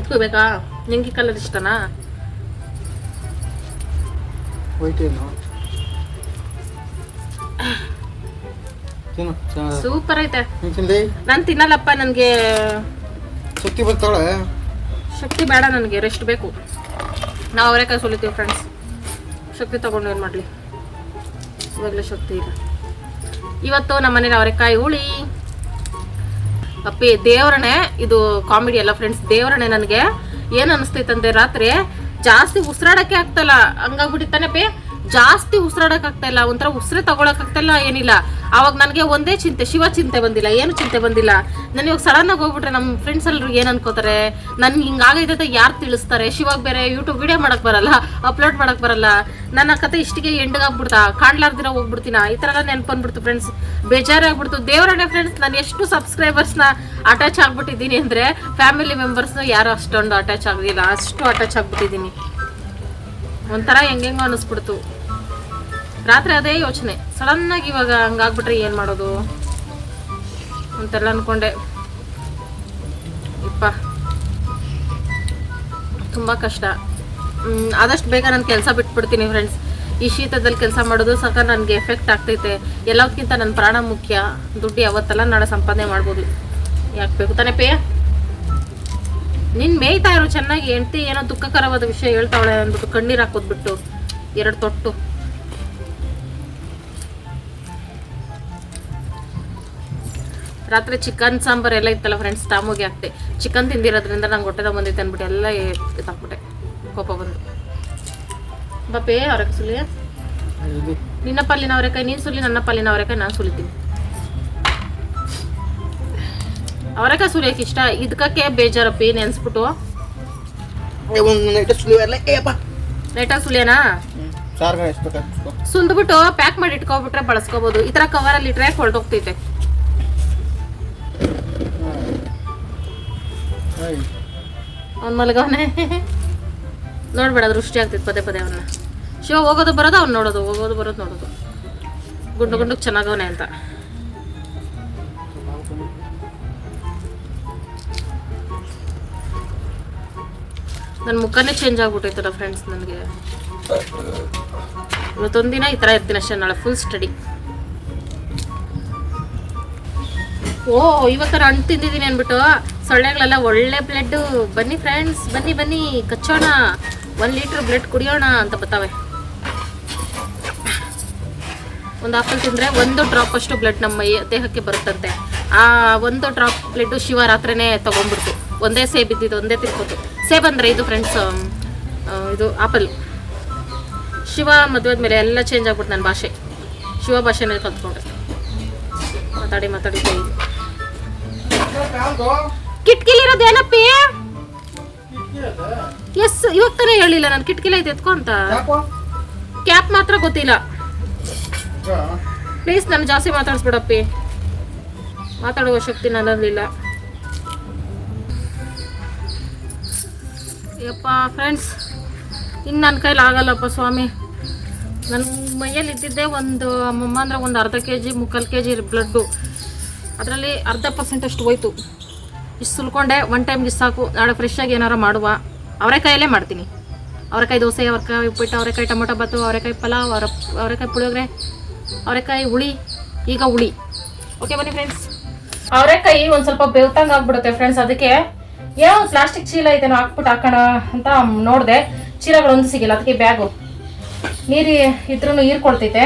ಇದ್ಕೋಬೇಕಾ ನಿಂಗೆ ಕಲರ್ ಇಷ್ಟನಾ? ವೈಟ್ ಏನು? ಸೂಪರ್ ಐತೆ. ನಾನು ತಿನ್ನಲ್ಲಪ್ಪ ನನಗೆ ಶಕ್ತಿ ಬರ್ತಾಳೆ? ಶಕ್ತಿ ಬೇಡ ನನಗೆ ರೆಸ್ಟ್ ಬೇಕು. ನಾವು ಅವರೇಕಾಯಿ ಸುಲಿತೀವಿ ಫ್ರೆಂಡ್ಸ್ ಶಕ್ತಿ ತಗೊಂಡು ಏನು ಮಾಡಲಿ? ಇವಾಗಲೇ ಶಕ್ತಿ ಇಲ್ಲ ಇವತ್ತು ನಮ್ಮ ಮನೇಲಿ ಅವರೆಕಾಯಿ ಹುಳಿ. ಅಪ್ಪಿ ದೇವರಣೆ ಇದು ಕಾಮಿಡಿ ಅಲ್ಲ ಫ್ರೆಂಡ್ಸ್ ದೇವರಣೆ ನನಗೆ. ಏನು ಅನಿಸ್ತೈತಂದ್ರೆ ರಾತ್ರಿ ಜಾಸ್ತಿ ಉಸಿರಾಡಕ್ಕೆ ಆಗ್ತಲ್ಲ. ಹಂಗಾಗ್ಬಿಟ್ಟಿತ್ತಾನೆ ಪೇ. ಜಾಸ್ತಿ ಉಸಿರಾಡಕ್ ಆಗ್ತಾ ಇಲ್ಲ, ಒಂಥರ ಉಸಿರೇ ತಗೊಳಕ್ ಆಗ್ತಾ ಇಲ್ಲ, ಏನಿಲ್ಲ. ಅವಾಗ ನನಗೆ ಒಂದೇ ಚಿಂತೆ, ಶಿವ ಚಿಂತೆ ಬಂದಿಲ್ಲ. ಏನು ಚಿಂತೆ ಬಂದಿಲ್ಲ. ನಾನು ಇವಾಗ ಸಡನ್ ಆಗಿ ಹೋಗ್ಬಿಟ್ರೆ ನಮ್ಮ ಫ್ರೆಂಡ್ಸ್ ಎಲ್ಲರೂ ಏನು ಅನ್ಕೋತಾರೆ? ನನ್ಗೆ ಹಿಂಗಾಗೈತೆ ಅಂತ ಯಾರು ತಿಳಿಸ್ತಾರೆ? ಶಿವಾಗ ಬೇರೆ ಯೂಟ್ಯೂಬ್ ವಿಡಿಯೋ ಮಾಡಕ್ ಬರಲ್ಲ ಅಪ್ಲೋಡ್ ಮಾಡಕ್ ಬರಲ್ಲ. ನನ್ನ ಕತೆ ಇಷ್ಟಿಗೆ ಎಂಡ್ಗಾಗ್ಬಿಡ್ತಾ ಕಾಣ್ಲಾರ್ದಿರ ಹೋಗ್ಬಿಡ್ತೀನ? ಈ ಥರ ಎಲ್ಲ ನೆನ್ಪು ಬಂದ್ಬಿಡ್ತು ಫ್ರೆಂಡ್ಸ್ ಬೇಜಾರಾಗ್ಬಿಡ್ತು ದೇವರನ್ನೇ ಫ್ರೆಂಡ್ಸ್ ನಾನು ಎಷ್ಟು ಸಬ್ಸ್ಕ್ರೈಬರ್ಸ್ನ ಅಟ್ಯಾಚ್ ಆಗ್ಬಿಟ್ಟಿದ್ದೀನಿ ಅಂದರೆ ಫ್ಯಾಮಿಲಿ ಮೆಂಬರ್ಸ್ನ ಯಾರು ಅಷ್ಟೊಂದು ಅಟ್ಯಾಚ್ ಆಗಲಿಲ್ಲ. ಅಷ್ಟು ಅಟ್ಯಾಚ್ ಆಗ್ಬಿಟ್ಟಿದ್ದೀನಿ. ಒಂಥರ ಹೆಂಗೆಂಗೋ ಅನ್ನಿಸ್ಬಿಡ್ತು ರಾತ್ರಿ ಅದೇ ಯೋಚನೆ. ಸಡನ್ನಾಗಿ ಇವಾಗ ಹಂಗಾಗ್ಬಿಟ್ರೆ ಏನು ಮಾಡೋದು? ಅಂತೆಲ್ಲ ಅಂದ್ಕೊಂಡೆ ಇಪ್ಪ. ತುಂಬ ಕಷ್ಟ. ಆದಷ್ಟು ಬೇಗ ನಾನು ಕೆಲಸ ಬಿಟ್ಬಿಡ್ತೀನಿ ಫ್ರೆಂಡ್ಸ್ ಈ ಶೀತದಲ್ಲಿ ಕೆಲಸ ಮಾಡೋದು ಸಹ ನನಗೆ ಎಫೆಕ್ಟ್ ಆಗ್ತೈತೆ. ಎಲ್ಲದಕ್ಕಿಂತ ನನ್ನ ಪ್ರಾಣ ಮುಖ್ಯ. ದುಡ್ಡು ಯಾವತ್ತಲ್ಲ ನಾಳೆ ಸಂಪಾದನೆ ಮಾಡ್ಬೋದು. ಯಾಕೆ ಬೇಕು ತಾನೇ ಪೇ ನಿನ್ನ ಮೇಯ್ತಾ ಇರು ಚೆನ್ನಾಗಿ. ಹೆಂಡ್ತಿ ಏನೋ ದುಃಖಕರವಾದ ವಿಷಯ ಹೇಳ್ತಾವಳೆ ಅಂದ್ಬಿಟ್ಟು ಕಣ್ಣೀರು ಹಾಕೋದ್ಬಿಟ್ಟು ಎರಡು ತೊಟ್ಟು. ರಾತ್ರಿ ಚಿಕನ್ ಸಾಂಬಾರ್ ಎಲ್ಲ ಇತ್ತಲ್ಲ ಫ್ರೆಂಡ್ಸ್ ಟಾಮೋಗಿ ಹಾಕ್ತೆ ಚಿಕನ್ ತಿಂದಿರೋದ್ರಿಂದ ನಂಗೆ ಹೊಟ್ಟೆದ ಬಂದಿತ್ತು ಅಂದ್ಬಿಟ್ಟು ಎಲ್ಲ ಎತ್ತಾಕ್ಬಿಟ್ಟೆ ಕೋಪ ಬಂದು. ಬಾಪೇ ಅವ್ರಕ್ಕೆ ಸುಲಿಯ ನಿನ್ನ ಪಲ್ಲಿನ ಅವರೆಕಾಯಿ ನೀನು ಸುಲಿ ನನ್ನ ಪಲ್ಲಿನ ಅವರೆಕಾಯಿ ನಾನು ಸುಲಿತೀನಿ ಅವರೆಕಾಯಿ ಸುಲಿಯಕ್ಕೆ ಇಷ್ಟ? ಇದಕ್ಕೆ ಬೇಜಾರಪ್ಪ ಏನು ಎನ್ಸ್ಬಿಟ್ಟು. ನೈಟ್ ಸುಳಿವಲ್ಲ ಏಪ್ಪ ಲೈಟಾಗಿ ಸುಲಿಯೋನಾ ಸುಂದ್ಬಿಟ್ಟು ಪ್ಯಾಕ್ ಮಾಡಿ ಇಟ್ಕೋಬಿಟ್ರೆ ಬಳಸ್ಕೋಬಹುದು ಈ ತರ ಕವರಲ್ಲಿ ಇಟ್ರೆ ಹೊರಟೋಗ್ತೈತೆ. ಅವ್ನ ಮಲಗವನೆ. ನೋಡ್ಬೇಡ ದೃಷ್ಟಿ ಆಗ್ತಿತ್ತು ಪದೇ ಪದೇ ಅವನ್ನ ಶಿವ ಹೋಗೋದು ಬರೋದು, ಅವ್ನು ನೋಡೋದು, ಹೋಗೋದು ಬರೋದು ನೋಡೋದು. ಗುಂಡು ಗುಂಡು ಚೆನ್ನಾಗವನೇ ಅಂತ. ನನ್ನ ಮುಖನೇ ಚೇಂಜ್ ಆಗ್ಬಿಟ್ಟೈತಲ್ಲ ಫ್ರೆಂಡ್ಸ್ ನನಗೆ. ಇವತ್ತೊಂದಿನ ಈ ಥರ ಇರ್ತೀನಿ ಅಷ್ಟೇ ನಾಳೆ ಫುಲ್ ಸ್ಟಡಿ ಓ, ಇವತ್ತರ ಹಣ್ಣು ತಿಂದಿದ್ದೀನಿ ಅಂದ್ಬಿಟ್ಟು ಸೊಳ್ಳೆಗಳೆಲ್ಲ ಒಳ್ಳೆ ಬ್ಲಡ್ ಬನ್ನಿ ಫ್ರೆಂಡ್ಸ್ ಬನ್ನಿ ಬನ್ನಿ, ಕಚ್ಚೋಣ. ಒಂದು ಲೀಟ್ರ್ ಬ್ಲಡ್ ಕುಡಿಯೋಣ ಅಂತ ಬರ್ತಾವೆ ಒಂದು ಆಪಲ್ ತಿಂದರೆ ಒಂದು ಡ್ರಾಪ್ ಅಷ್ಟು ಬ್ಲಡ್ ನಮ್ಮ ದೇಹಕ್ಕೆ ಬರುತ್ತಂತೆ. ಆ ಒಂದು ಡ್ರಾಪ್ ಬ್ಲಡ್ ಶಿವ ತಗೊಂಡ್ಬಿಡ್ತು. ಒಂದೇ ಸೇಬ್ ಇದ್ದಿದ್ದು ಒಂದೇ ತಿನ್ಕೋತು ಸೇಬ್ ಅಂದರೆ ಇದು ಫ್ರೆಂಡ್ಸ್ ಇದು ಆಪಲ್ ಶಿವ ಮದುವೆ ಮೇಲೆ ಎಲ್ಲ ಚೇಂಜ್ ಆಗ್ಬಿಟ್ಟು ನನ್ನ ಭಾಷೆ. ಶಿವ ಭಾಷೆನೇ ಕಲ್ತ್ಕೊಂಡ್ರೆ. ಮಾತಾಡಿ ಮಾತಾಡಿ ಕಿಟ್ಕಿಲಿರೋದು ಏನಪ್ಪಿ? ಎಸ್ ಇವಾಗ ತಾನೇ ಹೇಳಿಲ್ಲ ನಾನು. ಕಿಟಕಿಲ ಐತೆ ಎತ್ಕೊ ಅಂತ. ಕ್ಯಾಪ್ ಮಾತ್ರ ಗೊತ್ತಿಲ್ಲ. ಪ್ಲೀಸ್ ನಾನು ಜಾಸ್ತಿ ಮಾತಾಡಿಸ್ಬಿಡಪ್ಪಿ. ಮಾತಾಡುವ ಶಕ್ತಿ ನನ್ನಲ್ಲಿಲ್ಲ. ಯಪ್ಪ ಫ್ರೆಂಡ್ಸ್ ಇನ್ನು ನನ್ನ ಕೈಲಿ ಆಗಲ್ಲಪ್ಪ ಸ್ವಾಮಿ. ನನ್ನ ಮೈಯಲ್ಲಿ ಇದ್ದಿದ್ದೇ ಒಂದು ಅಮ್ಮಮ್ಮ ಅಂದ್ರೆ ಒಂದು ಅರ್ಧ ಕೆ ಜಿ ಮುಕ್ಕಾಲು ಕೆ ಜಿ ಬ್ಲಡ್ಡು ಅದರಲ್ಲಿ ಅರ್ಧ ಪರ್ಸೆಂಟ್ ಅಷ್ಟು ಹೋಯ್ತು. ಇಷ್ಟು ಸುಲ್ಕೊಂಡೆ ಒನ್ ಟೈಮ್ಗೆ ಸಾಕು, ನಾಳೆ ಫ್ರೆಶ್ ಆಗಿ ಏನಾರು ಮಾಡುವ. ಅವರೆಕಾಯಲ್ಲೇ ಮಾಡ್ತೀನಿ. ಅವರೆಕಾಯಿ ದೋಸೆ, ಅವರೆಕಾಯಿ ಉಪ್ಪಿಟ್ಟು, ಅವರೆಕಾಯಿ ಟೊಮೊಟೊ ಬಾತು, ಅವರೆಕಾಯಿ ಪಲಾವ್, ಅವರ, ಅವರೆಕಾಯಿ ಪುಳಿಯೋಗರೆ, ಅವರೆಕಾಯಿ ಹುಳಿ, ಈಗ ಹುಳಿ. ಓಕೆ ಬನ್ನಿ ಫ್ರೆಂಡ್ಸ್ ಅವರೆಕಾಯಿ ಒಂದು ಸ್ವಲ್ಪ ಬೆಳ್ತಂಗೆ ಆಗ್ಬಿಡುತ್ತೆ ಫ್ರೆಂಡ್ಸ್ ಅದಕ್ಕೆ ಏನೋ ಒಂದು ಪ್ಲಾಸ್ಟಿಕ್ ಚೀಲ ಇದೇನೋ ಹಾಕ್ಬಿಟ್ಟು ಹಾಕೋಣ ಅಂತ ನೋಡಿದೆ. ಚೀಲಗಳೊಂದು ಸಿಗಿಲ್ಲ, ಅದಕ್ಕೆ ಬ್ಯಾಗು. ನೀರು ಇದ್ರೂ ಹೀರ್ಕೊಳ್ತೈತೆ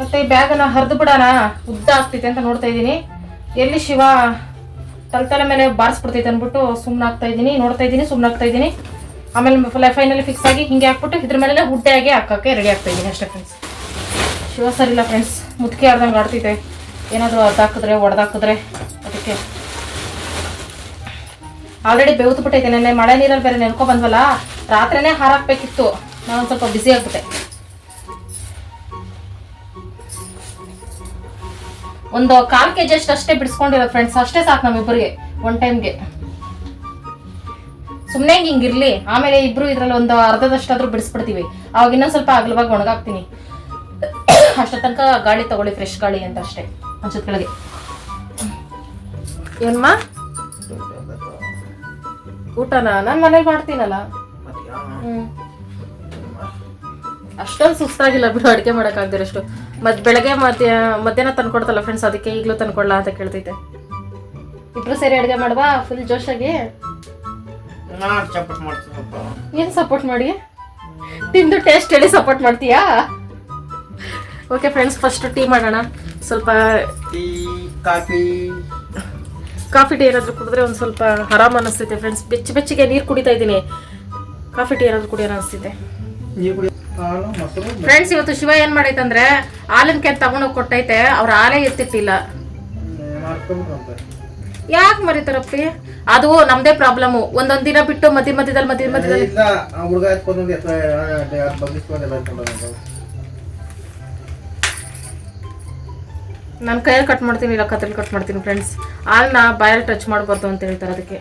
ಮತ್ತು ಬ್ಯಾಗನ್ನು ಹರಿದು ಬಿಡೋಣ. ಉದ್ದ ಆಗ್ತೈತೆ ಅಂತ ನೋಡ್ತಾ ಇದ್ದೀನಿ. ಎಲ್ಲಿ ಶಿವ ತಲೆ ತಲೆ ಮೇಲೆ ಬಾರಿಸ್ಬಿಡ್ತೈತೆ ಅಂದ್ಬಿಟ್ಟು ಸುಮ್ಮನೆ ಹಾಕ್ತಾ ಇದ್ದೀನಿ, ನೋಡ್ತಾ ಇದ್ದೀನಿ ಸುಮ್ಮನೆ ಹಾಕ್ತಾ ಇದ್ದೀನಿ. ಆಮೇಲೆ ಫೈನಲಿ ಫಿಕ್ಸ್ ಆಗಿ ಹಿಂಗೆ ಹಾಕ್ಬಿಟ್ಟು ಇದ್ರ ಮೇಲೆ ಹುಡ್ಡೆಯಾಗಿ ಹಾಕೋಕ್ಕೆ ರೆಡಿ ಆಗ್ತಾ ಇದ್ದೀನಿ ಅಷ್ಟೇ ಫ್ರೆಂಡ್ಸ್ ಶಿವ ಸರಿಲ್ಲ ಫ್ರೆಂಡ್ಸ್ ಮುದುಕಿ ಆಡ್ದಂಗೆ ಆಡ್ತಿದ್ದೆ ಏನಾದರೂ ಅರ್ಧ ಹಾಕಿದ್ರೆ ಒಡೆದಾಕಿದ್ರೆ ಅದಕ್ಕೆ. ಆಲ್ರೆಡಿ ಬಿಟ್ಟೈತೆ ನೆನ್ನೆ, ಮಳೆ ನೀರಲ್ಲಿ ಬೇರೆ ನೆನ್ಕೊ ಬಂದ್ವಲ್ಲ, ರಾತ್ರಿನೇ ಹಾರಾಕ್ಬೇಕಿತ್ತು. ನಾನು ಸ್ವಲ್ಪ ಬಿಸಿ ಆಗ್ಬಿಟ್ಟೆ. ಒಂದು ಕಾಲ್ ಕೆ ಜಿ ಅಷ್ಟು ಅಷ್ಟೇ ಬಿಡಿಸ್ಕೊಂಡಿರೋ ಫ್ರೆಂಡ್ಸ್ ಅಷ್ಟೇ ಸಾಕು ನಮ್ಮಿಬ್ಬರಿಗೆ ಒನ್ ಟೈಮ್ಗೆ ಸುಮ್ಮನೆ ಹಿಂಗೆ ಹಿಂಗಿರ್ಲಿ ಆಮೇಲೆ ಇಬ್ರು ಇದ್ರಲ್ಲಿ ಒಂದು ಅರ್ಧದಷ್ಟಾದ್ರೂ ಬಿಡಿಸ್ಬಿಡ್ತೀವಿ. ಅವಾಗ ಇನ್ನೊಂದು ಸ್ವಲ್ಪ ಅಗಲವಾಗಿ ಒಣಗಾಕ್ತೀನಿ. ಅಷ್ಟೋ ತನಕ ಗಾಳಿ ತಗೊಳ್ಳಿ ಫ್ರೆಶ್ ಗಾಳಿ ಅಂತ ಅಷ್ಟೇ ಒಂಚೂರು ಕೆಳಗೆ. ಏನಮ್ಮ ಊಟನಾ? ನಾನು ಮನೇಲಿ ಮಾಡ್ತೀನಲ್ಲ. ಹ್ಮ್. ಅಷ್ಟೊಂದು ಸುಸ್ತಾಗಿಲ್ಲ ಬಿಡು ಅಡುಗೆ ಮಾಡೋಕ್ಕಾಗ್ದಿರಷ್ಟು ಮತ್ತು ಬೆಳಗ್ಗೆ ಮಧ್ಯ ಮಧ್ಯಾಹ್ನ ತಂದ್ಕೊಡ್ತಲ್ಲ ಫ್ರೆಂಡ್ಸ್ ಅದಕ್ಕೆ ಈಗಲೂ ತಂದ್ಕೊಡ್ಲಾ ಅಂತ ಕೇಳ್ತೈತೆ ಇಬ್ರು ಸೇರಿ ಅಡುಗೆ ಮಾಡುವಾ ಫುಲ್ ಜೋಶಾಗಿ? ಏನು ಸಪೋರ್ಟ್ ಮಾಡಿ ತಿಂದು ಟೇಸ್ಟ್ ಹೇಳಿ ಸಪೋರ್ಟ್ ಮಾಡ್ತೀಯಾ? ಓಕೆ ಫ್ರೆಂಡ್ಸ್ ಫಸ್ಟ್ ಟೀ ಮಾಡೋಣ. ಸ್ವಲ್ಪ ಟೀ ಕಾಫಿ. ಕಾಫಿ ಟೀ ಏನಾದರೂ ಕುಡಿದ್ರೆ ಒಂದು ಸ್ವಲ್ಪ ಆರಾಮ್ ಅನಿಸ್ತೈತೆ ಫ್ರೆಂಡ್ಸ್ ಬೆಚ್ಚ ಬೆಚ್ಚಗೆ ನೀರು ಕುಡಿತಾ ಇದ್ದೀನಿ. ಕಾಫಿ ಟೀ ಏನಾದರೂ ಕುಡಿಯೋಣ ಅನಿಸ್ತಿದೆ. ಫ್ರೆಂಡ್ಸ್ ಇವತ್ತು ಶಿವ ಏನ್ ಮಾಡೈತಂದ್ರೆ ಹಾಲಿನ ಕ್ಯಾನ್ ತಗೊಂಡೋಗಿ ಕೊಟ್ಟೈತೆ ಅವ್ರ ಹಾಲೇ ಎತ್ತಿಟ್ಟಿಲ್ಲ ಯಾಕೆ ಮರಿತಾರಪ್ಪಿ? ಅದು ನಮ್ದೇ ಪ್ರಾಬ್ಲಮ್. ಒಂದೊಂದ್ ದಿನ ಬಿಟ್ಟು ಮಧ್ಯ ಮಧ್ಯದಲ್ಲಿ ಮಧ್ಯ ಮಧ್ಯದಲ್ಲಿ ನನ್ನ ನಾನು ಕೈಯಲ್ಲಿ ಕಟ್ ಮಾಡ್ತೀನಿ ಇಲ್ಲ ಕತ್ತಲ್ಲಿ ಕಟ್ ಮಾಡ್ತೀನಿ ಫ್ರೆಂಡ್ಸ್ ಹಾಲನ್ನ ಬಾಯಲ್ಲಿ ಟಚ್ ಮಾಡಬಾರ್ದು ಅಂತ ಹೇಳ್ತಾರೆ ಅದಕ್ಕೆ.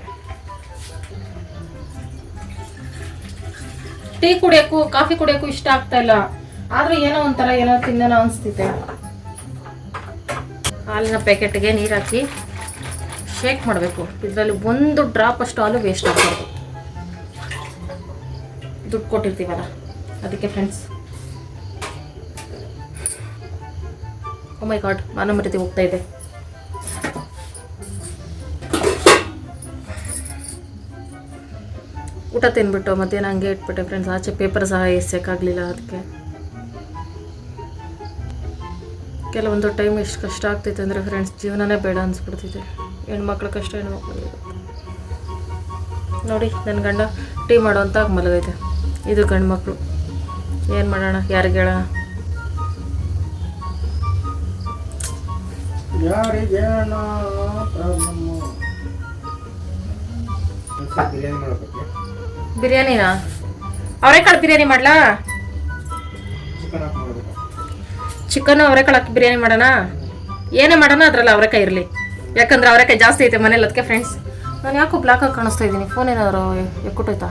ಟೀ ಕುಡಿಯಕ್ಕೂ, ಕಾಫಿ ಕುಡಿಯಕ್ಕೂ ಇಷ್ಟ ಆಗ್ತಾ ಇಲ್ಲ. ಆದ್ರೆ ಏನೋ ಒಂಥರ ಏನೋ ತಿನ್ನೋಣ ಅನಿಸ್ತಿದೆ. ಹಾಲಿನ ಪ್ಯಾಕೆಟ್ಗೆ ನೀರು ಹಾಕಿ ಶೇಕ್ ಮಾಡಬೇಕು. ಇದರಲ್ಲಿ ಒಂದು ಡ್ರಾಪ್ ಅಷ್ಟು ಹಾಲು ವೇಸ್ಟ್ ಆಗಬಾರ್ದು. ದುಡ್ಡು ಕೊಟ್ಟಿರ್ತೀವಲ್ಲ, ಅದಕ್ಕೆ ಫ್ರೆಂಡ್ಸ್ ಓ ಮೈ ಗಾಡ್ ಮಾನ ಮರೀತಿ ಹೋಗ್ತಾ ಇದೆ ಊಟ ತಿನ್ಬಿಟ್ಟು ಮಧ್ಯಾಹ್ನ ಹಂಗೆ ಇಟ್ಬಿಟ್ಟೆ ಫ್ರೆಂಡ್ಸ್ ಆಚೆ ಪೇಪರ್ ಸಹ ಎಸೆಯೋಕ್ಕಾಗಲಿಲ್ಲ ಅದಕ್ಕೆ. ಕೆಲವೊಂದು ಟೈಮ್ ಎಷ್ಟು ಕಷ್ಟ ಆಗ್ತೈತೆ ಅಂದರೆ ಫ್ರೆಂಡ್ಸ್ ಜೀವನನೇ ಬೇಡ ಅನಿಸ್ಬಿಡ್ತಿದೆ ಹೆಣ್ಮಕ್ಳ ಕಷ್ಟ ಹೆಣ್ಮಕ್ಳು ನೋಡಿ ನನ್ನ ಗಂಡ ಟೀ ಮಾಡೋ ಅಂತ ಮಲಗೈತೆ. ಇದು ಗಂಡು ಮಕ್ಕಳು ಏನು ಮಾಡೋಣ? ಯಾರಿಗೆ ಹೇಳೋಣ? ಯಾರಿಗೆ ಪ್ರಾಬ್ಲಮ್ ಬಿರಿಯಾನಿ ಮಾಡಬೇಕು? ಬಿರಿಯಾನಿನಾ? ಅವರೆಕಾಳು ಬಿರಿಯಾನಿ ಮಾಡ್ಲಾ? ಚಿಕನ್ ಅವರೆಕಾಳು ಹಾಕಿ ಬಿರಿಯಾನಿ ಮಾಡೋಣ? ಏನೇ ಮಾಡೋಣ ಅದರಲ್ಲಿ ಅವರೆಕಾಯಿ ಇರಲಿ. ಯಾಕಂದ್ರೆ ಅವರೆಕಾಯಿ ಜಾಸ್ತಿ ಐತೆ ಮನೇಲಿ ಅದಕ್ಕೆ ಫ್ರೆಂಡ್ಸ್ ನಾನು ಯಾಕೋ ಬ್ಲಾಕ್ ಆಗಿ ಕಾಣಿಸ್ತಾ ಇದ್ದೀನಿ ಫೋನ್ ಏನಾದ್ರು ಎಕ್ಕುಟ್ಟೋಯ್ತಾ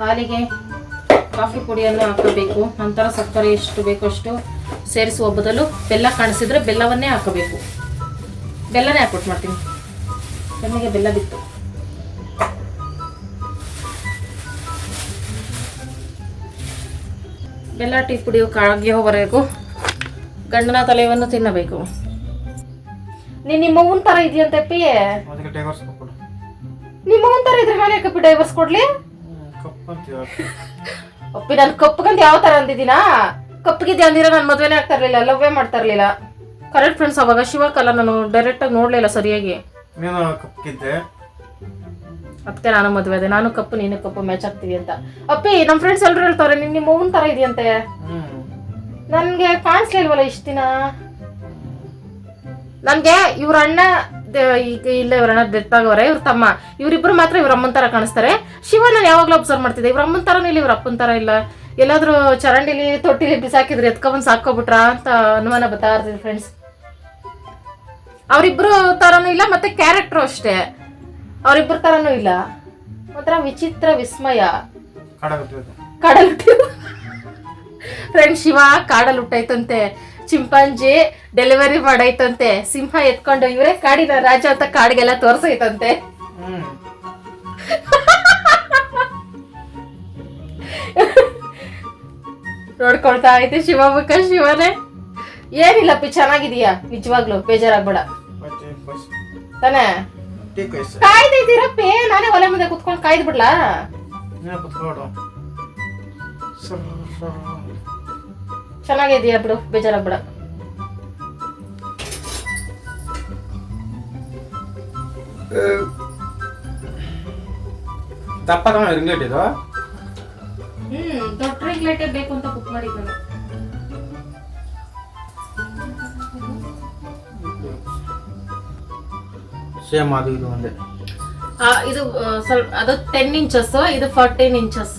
ಹಾಲಿಗೆ ಕಾಫಿ ಪುಡಿಯನ್ನು ಹಾಕಬೇಕು. ನಂತರ ಸಕ್ಕರೆ ಎಷ್ಟು ಬೇಕೋ ಅಷ್ಟು ಸೇರಿಸುವ ಬದಲು ಬೆಲ್ಲ ಕಾಣಿಸಿದ್ರೆ ಬೆಲ್ಲವನ್ನೇ ಹಾಕಬೇಕು. ಬೆಲ್ಲನೇ ಹಾಕ್ಬಿಟ್ಟು ಮಾಡ್ತೀನಿ. ಬೆನ್ನಿಗೆ ಬೆಲ್ಲ ಬಿತ್ತು. ಬೆಲ್ಲ ಟೀ ಪುಡಿಯು ಕಾಗಿಯೋವರೆಗೂ ಗಂಡನ ತಲೆಯನ್ನು ತಿನ್ನಬೇಕು. ನೀನ್ ನಿಮ್ಮ ಅವ್ವನ್ ತರ ಇದೆಯಂತೆ ಪಿ ಅದಕ್ಕೆ ಡೈವರ್ಸ್ ಕೊಡು ನಿಮ್ಮ ಅವ್ವನ್ ತರ ಇದ್ರೆ ನಾನು ಯಾಕಪ್ಪಿ ಡೈವರ್ಸ್ ಕೊಡ್ಲಿ? ಕಪ್ಪು ಅಪ್ಪಿ ನಾನು ಕಪ್ಪಗಂತ ಯಾವ ತರ ಅಂದಿದ್ದೀನಾ? ಕಪ್ಪಗಿದ್ದೆ ಅಂದಿರ ನಾನು ಮದುವೆನೇ ಆಗ್ತಾ ಇರ್ಲಿಲ್ಲ ಲವ್ವೇ ಮಾಡ್ತಾ ಇರ್ಲಿಲ್ಲ. ಕರೆಕ್ಟ್ ಫ್ರೆಂಡ್ಸ್ ಅವಾಗ ಶಿವಕಲ್ಲ ನಾನು ಡೈರೆಕ್ಟ್ ಆಗಿ ನೋಡ್ಲಿಲ್ಲ ಸರಿಯಾಗಿ. ನೀನು ಕಪ್ಪಿದ್ದೆ? ಅದಕ್ಕೆ ನಾನು ಮದುವೆ ಅದೇ ನಾನು ಕಪ್ಪು ನೀನು ಕಪ್ಪು ಮ್ಯಾಚ್ ಆಗ್ತೀವಿ ಅಂತ. ಅಪ್ಪಿ ನಮ್ಮ ಫ್ರೆಂಡ್ಸ್ ಎಲ್ಲರೂ ಹೇಳ್ತಾರೆ ನಿನ್ ನಿಮ್ಮ ಅವ್ವನ್ ತರ ಇದೆಯಂತೆ. ನನಗೆ ಕಾಣಿಸ್ಲಿಲ್ವಲ್ಲ ಇಷ್ಟು ದಿನ? ನನ್ಗೆ ಇವ್ರ ಅಣ್ಣ ಈಗ ಇಲ್ಲ ಇವ್ರ ಅಣ್ಣ ಡೆತ್ ಆಗವ್ರೆ ಇವ್ರ ತಮ್ಮ. ಇವರಿಬ್ಬರು ಮಾತ್ರ ಇವ್ರ ಅಮ್ಮನ ತರ ಕಾಣಿಸ್ತಾರೆ. ಶಿವ ನಾನು ಯಾವಾಗ್ಲೂ ಅಬ್ಸರ್ವ್ ಮಾಡ್ತಿದ್ದೆ. ಇವ್ರ ಅಮ್ಮನ ತರನೇ ಇಲ್ಲ ಇವ್ರ ಅಪ್ಪನ ತರ ಇಲ್ಲ. ಎಲ್ಲಾದ್ರೂ ಚರಂಡಿಲಿ ತೊಟ್ಟಿಲಿ ಬಿಸಾಕಿದ್ರೆ ಎತ್ಕೊಂಡ್ ಸಾಕೋಬಿಟ್ರ ಅಂತ ಅನುಮಾನ ಬರ್ತಾ ಇರ್ತೀನಿ ಫ್ರೆಂಡ್ಸ್ ಅವರಿಬ್ರು ತರನೂ ಇಲ್ಲ ಮತ್ತೆ ಕ್ಯಾರೆಕ್ಟರ್ ಅಷ್ಟೇ. ಅವರಿಬ್ರು ತರನೂ ಇಲ್ಲ. ಒಂಥರ ವಿಚಿತ್ರ ವಿಸ್ಮಯ. ಕಾಡಾಗುತ್ತೆ ಕಾಡಲ್ ಫ್ರೆಂಡ್ ಶಿವ ಕಾಡಲ್ಲಿ ಹುಟ್ಟೈತಂತೆ. Chimpanzee delivery ಮಾಡೈತಂತೆ. ಸಿಂಹ ಎತ್ಕೊಂಡು ಇವರೇ ಕಾಡಿನ ರಾಜ ಅಂತ ಕಾಡಿಗೆಲ್ಲ ತೋರ್ಸೈತಂತೆ. ನೋಡ್ಕೊಳ್ತಾ ಐತೆ ಶಿವ ಮುಖ ಶಿವನೇ ಏನಿಲ್ಲಪ್ಪಿ ಚೆನ್ನಾಗಿದೀಯಾ ನಿಜವಾಗ್ಲು ಬೇಜಾರಾಗ್ಬೇಡ. ತಾನೇ? ಕಾಯ್ದೈತಿರಪ್ಪಿ ನಾನೇ ಒಲೆ ಮುಂದೆ ಕುತ್ಕೊಂಡು ಕಾಯ್ದು ಬಿಡ್ಲಾ? ಚೆನ್ನಾಗಿದೀಯಾ ಬಿಡು ಬೇಜಾರಾಗ್ಬೇಡ. ದಪ್ಪ ತಗೊಂಡು ರಿಂಗ್ಲೆಟ್ ಇದು? ಹ್ಮ್ ದೊಡ್ಡ ರಿಂಗ್ಲೇಟೇ ಬೇಕು ಅಂತ ಬುಕ್ ಮಾಡಿದ್ದು ಸೇಮ್ ಅದು ಇದು ಒಂದೇ. ಆ, ಇದು ಸ್ವಲ್ಪ ಅದು ಟೆನ್ ಇಂಚಸ್ ಇದು ಫೋರ್ಟೀನ್ ಇಂಚಸ್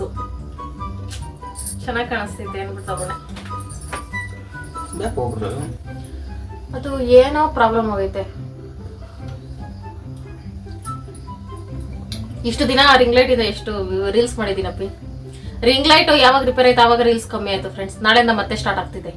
ಚೆನ್ನಾಗಿ ಕಾಣಿಸ್ತೈತೆ ಅಂದ್ಬಿಟ್ಟು ತಗೊಂಡೆ ಅದು ಏನೋ ಪ್ರಾಬ್ಲಮ್ ಆಗೈತೆ. ಇಷ್ಟು ದಿನ ರಿಂಗ್ ಲೈಟ್ ಇದೆ ಎಷ್ಟು ರೀಲ್ಸ್ ಮಾಡಿದ್ದೀನಪ್ಪಿ. ರಿಂಗ್ ಲೈಟ್ ಯಾವಾಗ ರಿಪೇರ್ ಆಯ್ತು ಆವಾಗ ರೀಲ್ಸ್ ಕಮ್ಮಿ ಆಯ್ತು ಫ್ರೆಂಡ್ಸ್ ನಾಳೆಯಿಂದ ಮತ್ತೆ ಸ್ಟಾರ್ಟ್ ಆಗ್ತಿದೆ.